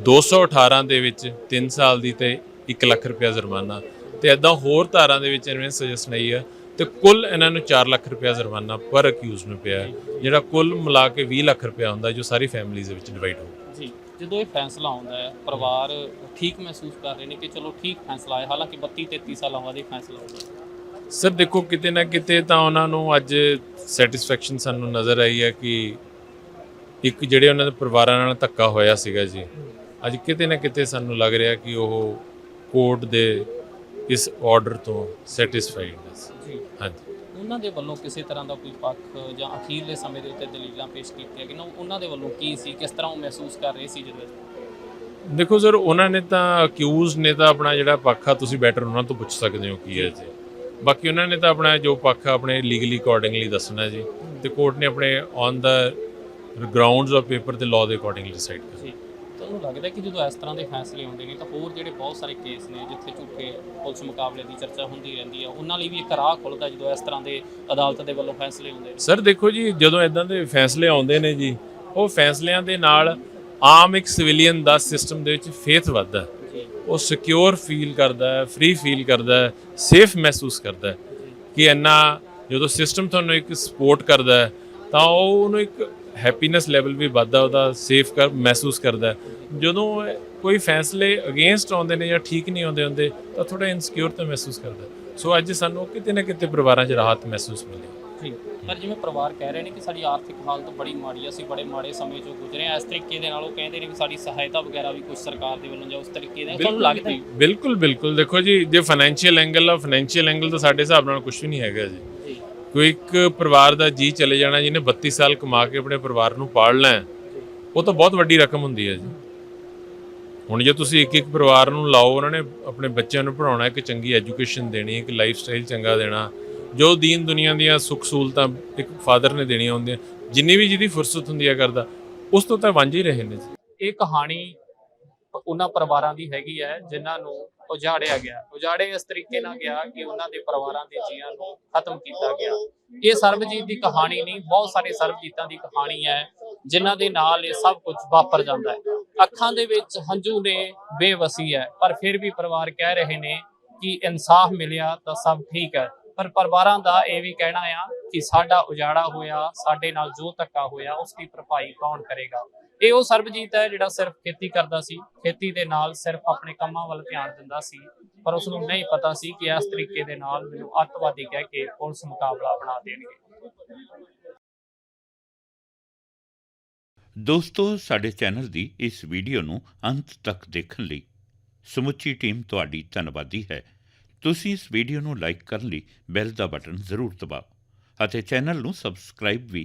Speaker 7: 218 ਦੇ ਵਿੱਚ 3 ਸਾਲ ਦੀ ਤੇ 1 ਲੱਖ ਰੁਪਇਆ ਜੁਰਮਾਨਾ ਤੇ ਐਦਾਂ ਹੋਰ ਧਾਰਾਂ ਦੇ ਵਿੱਚ ਇਹਨਾਂ ਨੇ ਸੁਜੈਸ਼ਨ ਆਈ ਹੈ ਤੇ ਕੁੱਲ ਇਹਨਾਂ ਨੂੰ 4 ਲੱਖ ਰੁਪਇਆ ਜੁਰਮਾਨਾ ਪਰ ਅਕਿਊਜ਼ ਨੂੰ ਪਿਆ ਜਿਹੜਾ ਕੁੱਲ ਮਿਲਾ ਕੇ 20 ਲੱਖ ਰੁਪਇਆ ਹੁੰਦਾ ਜੋ ਸਾਰੀ ਫੈਮਿਲੀਜ਼ ਦੇ ਵਿੱਚ ਡਿਵਾਈਡ ਹੋ
Speaker 1: ਜਦੋਂ ਇਹ ਫੈਸਲਾ ਆਉਂਦਾ ਹੈ ਪਰਿਵਾਰ ਠੀਕ ਮਹਿਸੂਸ ਕਰ ਰਹੇ ਨੇ ਕਿ ਚਲੋ ਠੀਕ ਫੈਸਲਾ ਹੈ ਹਾਲਾਂਕਿ 32 33 ਸਾਲਾਂ ਬਾਅਦ ਇਹ ਫੈਸਲਾ ਹੋਇਆ
Speaker 7: ਸਰ ਦੇਖੋ ਕਿਤੇ ਨਾ ਕਿਤੇ ਤਾਂ ਉਹਨਾਂ ਨੂੰ ਅੱਜ ਸੈਟੀਸਫੈਕਸ਼ਨ ਸਾਨੂੰ ਨਜ਼ਰ ਆਈ ਹੈ ਕਿ ਇੱਕ ਜਿਹੜੇ ਉਹਨਾਂ ਦੇ ਪਰਿਵਾਰਾਂ ਨਾਲ ਧੱਕਾ ਹੋਇਆ ਸੀਗਾ ਜੀ ਅੱਜ ਕਿਤੇ ਨਾ ਕਿਤੇ ਸਾਨੂੰ ਲੱਗ ਰਿਹਾ ਕਿ ਉਹ ਕੋਰਟ ਦੇ ਇਸ ਆਰਡਰ ਤੋਂ ਸੈਟੀਸਫਾਈਡ ਹੈ।
Speaker 1: ਜੀ।
Speaker 7: ਹਾਂਜੀ।
Speaker 1: ਉਹਨਾਂ ਦੇ ਵੱਲੋਂ ਕਿਸੇ ਤਰ੍ਹਾਂ ਦਾ ਕੋਈ ਪੱਖ ਜਾਂ ਅਖੀਰਲੇ ਸਮੇਂ ਦੇ ਉੱਤੇ ਦਲੀਲਾਂ ਪੇਸ਼ ਕੀਤੀਆਂ ਕਿ ਉਹਨਾਂ ਦੇ ਵੱਲੋਂ ਕੀ ਸੀ? ਕਿਸ ਤਰ੍ਹਾਂ ਉਹ ਮਹਿਸੂਸ ਕਰ ਰਹੇ ਸੀ ਜਦੋਂ
Speaker 7: ਦੇਖੋ ਸਰ ਉਹਨਾਂ ਨੇ ਤਾਂ ਅਕਿਊਜ਼ ਨੇ ਤਾਂ ਆਪਣਾ ਜਿਹੜਾ ਪੱਖ ਆ ਤੁਸੀਂ ਬੈਟਰ ਉਹਨਾਂ ਤੋਂ ਪੁੱਛ ਸਕਦੇ ਹੋ ਕੀ ਹੈ ਜੀ। ਬਾਕੀ ਉਹਨਾਂ ਨੇ ਤਾਂ ਆਪਣਾ ਜੋ ਪੱਖ ਆ ਆਪਣੇ ਲੀਗਲੀ ਅਕੋਰਡਿੰਗਲੀ ਦੱਸਣਾ ਜੀ। ਤੇ ਕੋਰਟ ਨੇ ਆਪਣੇ ਔਨ ਦਾ ਗਰਾਊਂਡਸ ਆਫ ਪੇਪਰ ਤੇ ਲਾਅ ਦੇ ਅਕੋਰਡਿੰਗਲੀ ਡਿਸਾਈਡ ਕਰਨਾ।
Speaker 1: ਤੁਹਾਨੂੰ ਲੱਗਦਾ ਕਿ ਜਦੋਂ ਇਸ ਤਰ੍ਹਾਂ ਦੇ ਫੈਸਲੇ ਆਉਂਦੇ ਨੇ ਤਾਂ ਹੋਰ ਜਿਹੜੇ ਬਹੁਤ ਸਾਰੇ ਕੇਸ ਨੇ ਜਿੱਥੇ ਝੂਠੇ ਪੁਲਿਸ ਮੁਕਾਬਲੇ ਦੀ ਚਰਚਾ ਹੁੰਦੀ ਰਹਿੰਦੀ ਆ ਉਹਨਾਂ ਲਈ ਵੀ ਇੱਕ ਰਾਹ ਖੁੱਲਦਾ ਜਦੋਂ ਇਸ ਤਰ੍ਹਾਂ ਦੇ ਅਦਾਲਤ ਦੇ ਵੱਲੋਂ ਫੈਸਲੇ ਹੁੰਦੇ ਨੇ?
Speaker 7: ਸਰ ਦੇਖੋ ਜੀ ਜਦੋਂ ਇਦਾਂ ਦੇ ਫੈਸਲੇ ਆਉਂਦੇ ਨੇ ਜੀ ਉਹ ਫੈਸਲਿਆਂ ਦੇ ਨਾਲ ਆਮ ਇੱਕ ਸਿਵਿਲੀਅਨ ਦਾ ਸਿਸਟਮ ਦੇ ਵਿੱਚ ਫੇਥ ਵੱਧਦਾ ਉਹ ਸਿਕਿਉਰ ਫੀਲ ਕਰਦਾ ਹੈ ਫ੍ਰੀ ਫੀਲ ਕਰਦਾ ਹੈ ਸੇਫ ਮਹਿਸੂਸ ਕਰਦਾ ਹੈ ਕਿ ਇੰਨਾ ਜਦੋਂ ਸਿਸਟਮ ਤੁਹਾਨੂੰ ਇੱਕ ਸਪੋਰਟ ਕਰਦਾ ਹੈ ਤਾਂ ਉਹ ਉਹਨੂੰ ਇੱਕ ਹੈਪੀਨੈਸ ਲੈਵਲ ਵੀ ਵੱਧਦਾ ਉਹਦਾ ਸੇਫ ਕਰ ਮਹਿਸੂਸ ਕਰਦਾ। ਜਦੋਂ ਕੋਈ ਫੈਸਲੇ ਅਗੇਂਸਟ ਆਉਂਦੇ ਨੇ ਜਾਂ ਠੀਕ ਨਹੀਂ ਆਉਂਦੇ ਹੁੰਦੇ ਤਾਂ ਥੋੜਾ ਇਨਸਿਕਿਉਰ ਤਾਂ ਮਹਿਸੂਸ ਕਰਦਾ। ਸੋ ਅੱਜ ਸਾਨੂੰ ਕਿਤੇ ਨਾ ਕਿਤੇ ਪਰਿਵਾਰਾਂ 'ਚ ਰਾਹਤ ਮਹਿਸੂਸ ਮਿਲੀ
Speaker 1: ਠੀਕ ਪਰ ਜਿਵੇਂ ਪਰਿਵਾਰ ਕਹਿ ਰਹੇ ਨੇ ਕਿ ਸਾਡੀ ਆਰਥਿਕ ਹਾਲਤ ਬੜੀ ਮਾੜੀ ਆ ਅਸੀਂ ਬੜੇ ਮਾੜੇ ਸਮੇਂ ਚੋਂ ਗੁਜ਼ਰੇ ਆ ਇਸ ਤਰੀਕੇ ਦੇ ਨਾਲ ਉਹ ਕਹਿੰਦੇ ਨੇ ਕਿ ਸਾਡੀ ਸਹਾਇਤਾ ਵਗੈਰਾ ਵੀ ਕੁਝ ਸਰਕਾਰ ਦੇ ਵੱਲੋਂ ਜਾਂ ਉਸ ਤਰੀਕੇ ਦੇ ਤੁਹਾਨੂੰ ਲੱਗਦਾ?
Speaker 7: ਬਿਲਕੁਲ ਬਿਲਕੁਲ ਦੇਖੋ ਜੀ ਜੇ ਫਾਈਨੈਂਸ਼ੀਅਲ ਐਂਗਲ ਆ ਫਾਈਨੈਂਸ਼ੀਅਲ ਐਂਗਲ ਤਾਂ ਸਾਡੇ ਹਿਸਾਬ ਨਾਲ ਕੁਝ ਵੀ ਨਹੀਂ ਹੈਗਾ ਜੀ ਕੋਈ ਇੱਕ ਪਰਿਵਾਰ ਦਾ ਜੀ ਚਲੇ ਜਾਣਾ, ਜਿਹਨੇ 32 ਸਾਲ ਕਮਾ ਕੇ ਆਪਣੇ ਪਰਿਵਾਰ ਨੂੰ ਪਾਲਣਾ ਉਹ ਤਾਂ ਬਹੁਤ ਵੱਡੀ ਰਕਮ ਹੁੰਦੀ ਹੈ ਜੀ। ਹੁਣ ਜੇ ਤੁਸੀਂ ਇੱਕ ਇੱਕ ਪਰਿਵਾਰ ਨੂੰ ਲਾਓ, ਉਹਨਾਂ ਨੇ ਆਪਣੇ ਬੱਚਿਆਂ ਨੂੰ ਪੜਾਉਣਾ ਇੱਕ ਚੰਗੀ ਐਜੂਕੇਸ਼ਨ ਦੇਣੀ, ਇੱਕ ਲਾਈਫ ਸਟਾਈਲ ਚੰਗਾ ਦੇਣਾ, ਜੋ ਦੀਨ ਦੁਨੀਆ ਦੀਆਂ ਸੁੱਖ ਸਹੂਲਤਾਂ ਇੱਕ ਫਾਦਰ ਨੇ ਦੇਣੀਆਂ ਹੁੰਦੀਆਂ, ਜਿੰਨੀ ਵੀ ਜਿਹਦੀ ਫੁਰਸਤ ਹੁੰਦੀ ਹੈ ਕਰਦਾ ਉਸ ਤੋਂ ਤਾਂ ਵਾਂਝੇ ਹੀ ਰਹੇ ਨੇ ਜੀ।
Speaker 1: ਇਹ ਕਹਾਣੀ ਉਹਨਾਂ ਪਰਿਵਾਰਾਂ ਦੀ ਹੈਗੀ ਹੈ, ਜਿਨ੍ਹਾਂ ਨੂੰ ਉਜਾੜਿਆ ਗਿਆ। ਉਜਾੜੇ ਇਸ ਤਰੀਕੇ ਨਾਲ ਗਿਆ ਕਿ ਉਹਨਾਂ ਦੇ ਪਰਿਵਾਰਾਂ ਦੇ ਜੀਆਂ ਨੂੰ ਖਤਮ ਕੀਤਾ ਗਿਆ। ਇਹ ਸਰਬਜੀਤ ਦੀ ਕਹਾਣੀ ਨਹੀਂ, ਬਹੁਤ ਸਾਰੇ ਸਰਬਜੀਤਾਂ ਦੀ ਕਹਾਣੀ ਹੈ, ਜਿਨ੍ਹਾਂ ਦੇ ਨਾਲ ਇਹ ਸਭ ਕੁਝ ਵਾਪਰ ਜਾਂਦਾ ਹੈ। ਅੱਖਾਂ ਦੇ ਵਿੱਚ ਹੰਝੂ ਨੇ ਬੇਵਸੀ ਹੈ, ਪਰ ਫਿਰ ਵੀ ਪਰਿਵਾਰ ਕਹਿ ਰਹੇ ਨੇ ਕਿ ਇਨਸਾਫ ਮਿਲਿਆ ਤਾਂ ਸਭ ਠੀਕ ਹੈ। ਪਰ ਪਰਿਵਾਰਾਂ ਦਾ ਇਹ ਵੀ ਕਹਿਣਾ ਆ ਕਿ ਸਾਡਾ ਉਜਾੜਾ ਹੋਇਆ, ਸਾਡੇ ਨਾਲ ਜੋ ਧੱਕਾ ਹੋਇਆ ਉਸ ਦੀ ਭਰਪਾਈ ਕੌਣ ਕਰੇਗਾ? ਇਹ ਉਹ ਸਰਬਜੀਤ ਹੈ ਜਿਹੜਾ ਸਿਰਫ ਖੇਤੀ ਕਰਦਾ ਸੀ, ਖੇਤੀ ਦੇ ਨਾਲ ਸਿਰਫ ਆਪਣੇ ਕੰਮਾਂ ਵੱਲ ਧਿਆਨ ਦਿੰਦਾ ਸੀ, ਪਰ ਉਸ ਨੂੰ ਨਹੀਂ ਪਤਾ ਸੀ ਕਿ ਇਸ ਤਰੀਕੇ ਦੇ ਨਾਲ ਮੈਨੂੰ ਅੱਤਵਾਦੀ ਕਹਿ ਕੇ ਪੁਲਿਸ ਮੁਕਾਬਲਾ ਬਣਾ ਦੇਣਗੇ।
Speaker 8: ਦੋਸਤੋ, ਸਾਡੇ ਚੈਨਲ ਦੀ ਇਸ ਵੀਡੀਓ ਨੂੰ ਅੰਤ ਤੱਕ ਦੇਖਣ ਲਈ ਸਮੁੱਚੀ ਟੀਮ ਤੁਹਾਡੀ ਧੰਨਵਾਦੀ ਹੈ। ਤੁਸੀਂ ਇਸ ਵੀਡੀਓ ਨੂੰ ਲਾਈਕ ਕਰਨ ਲਈ ਬੈਲ ਦਾ ਬਟਨ ਜ਼ਰੂਰ ਦਬਾਓ ਅਤੇ ਚੈਨਲ ਨੂੰ ਸਬਸਕ੍ਰਾਈਬ ਵੀ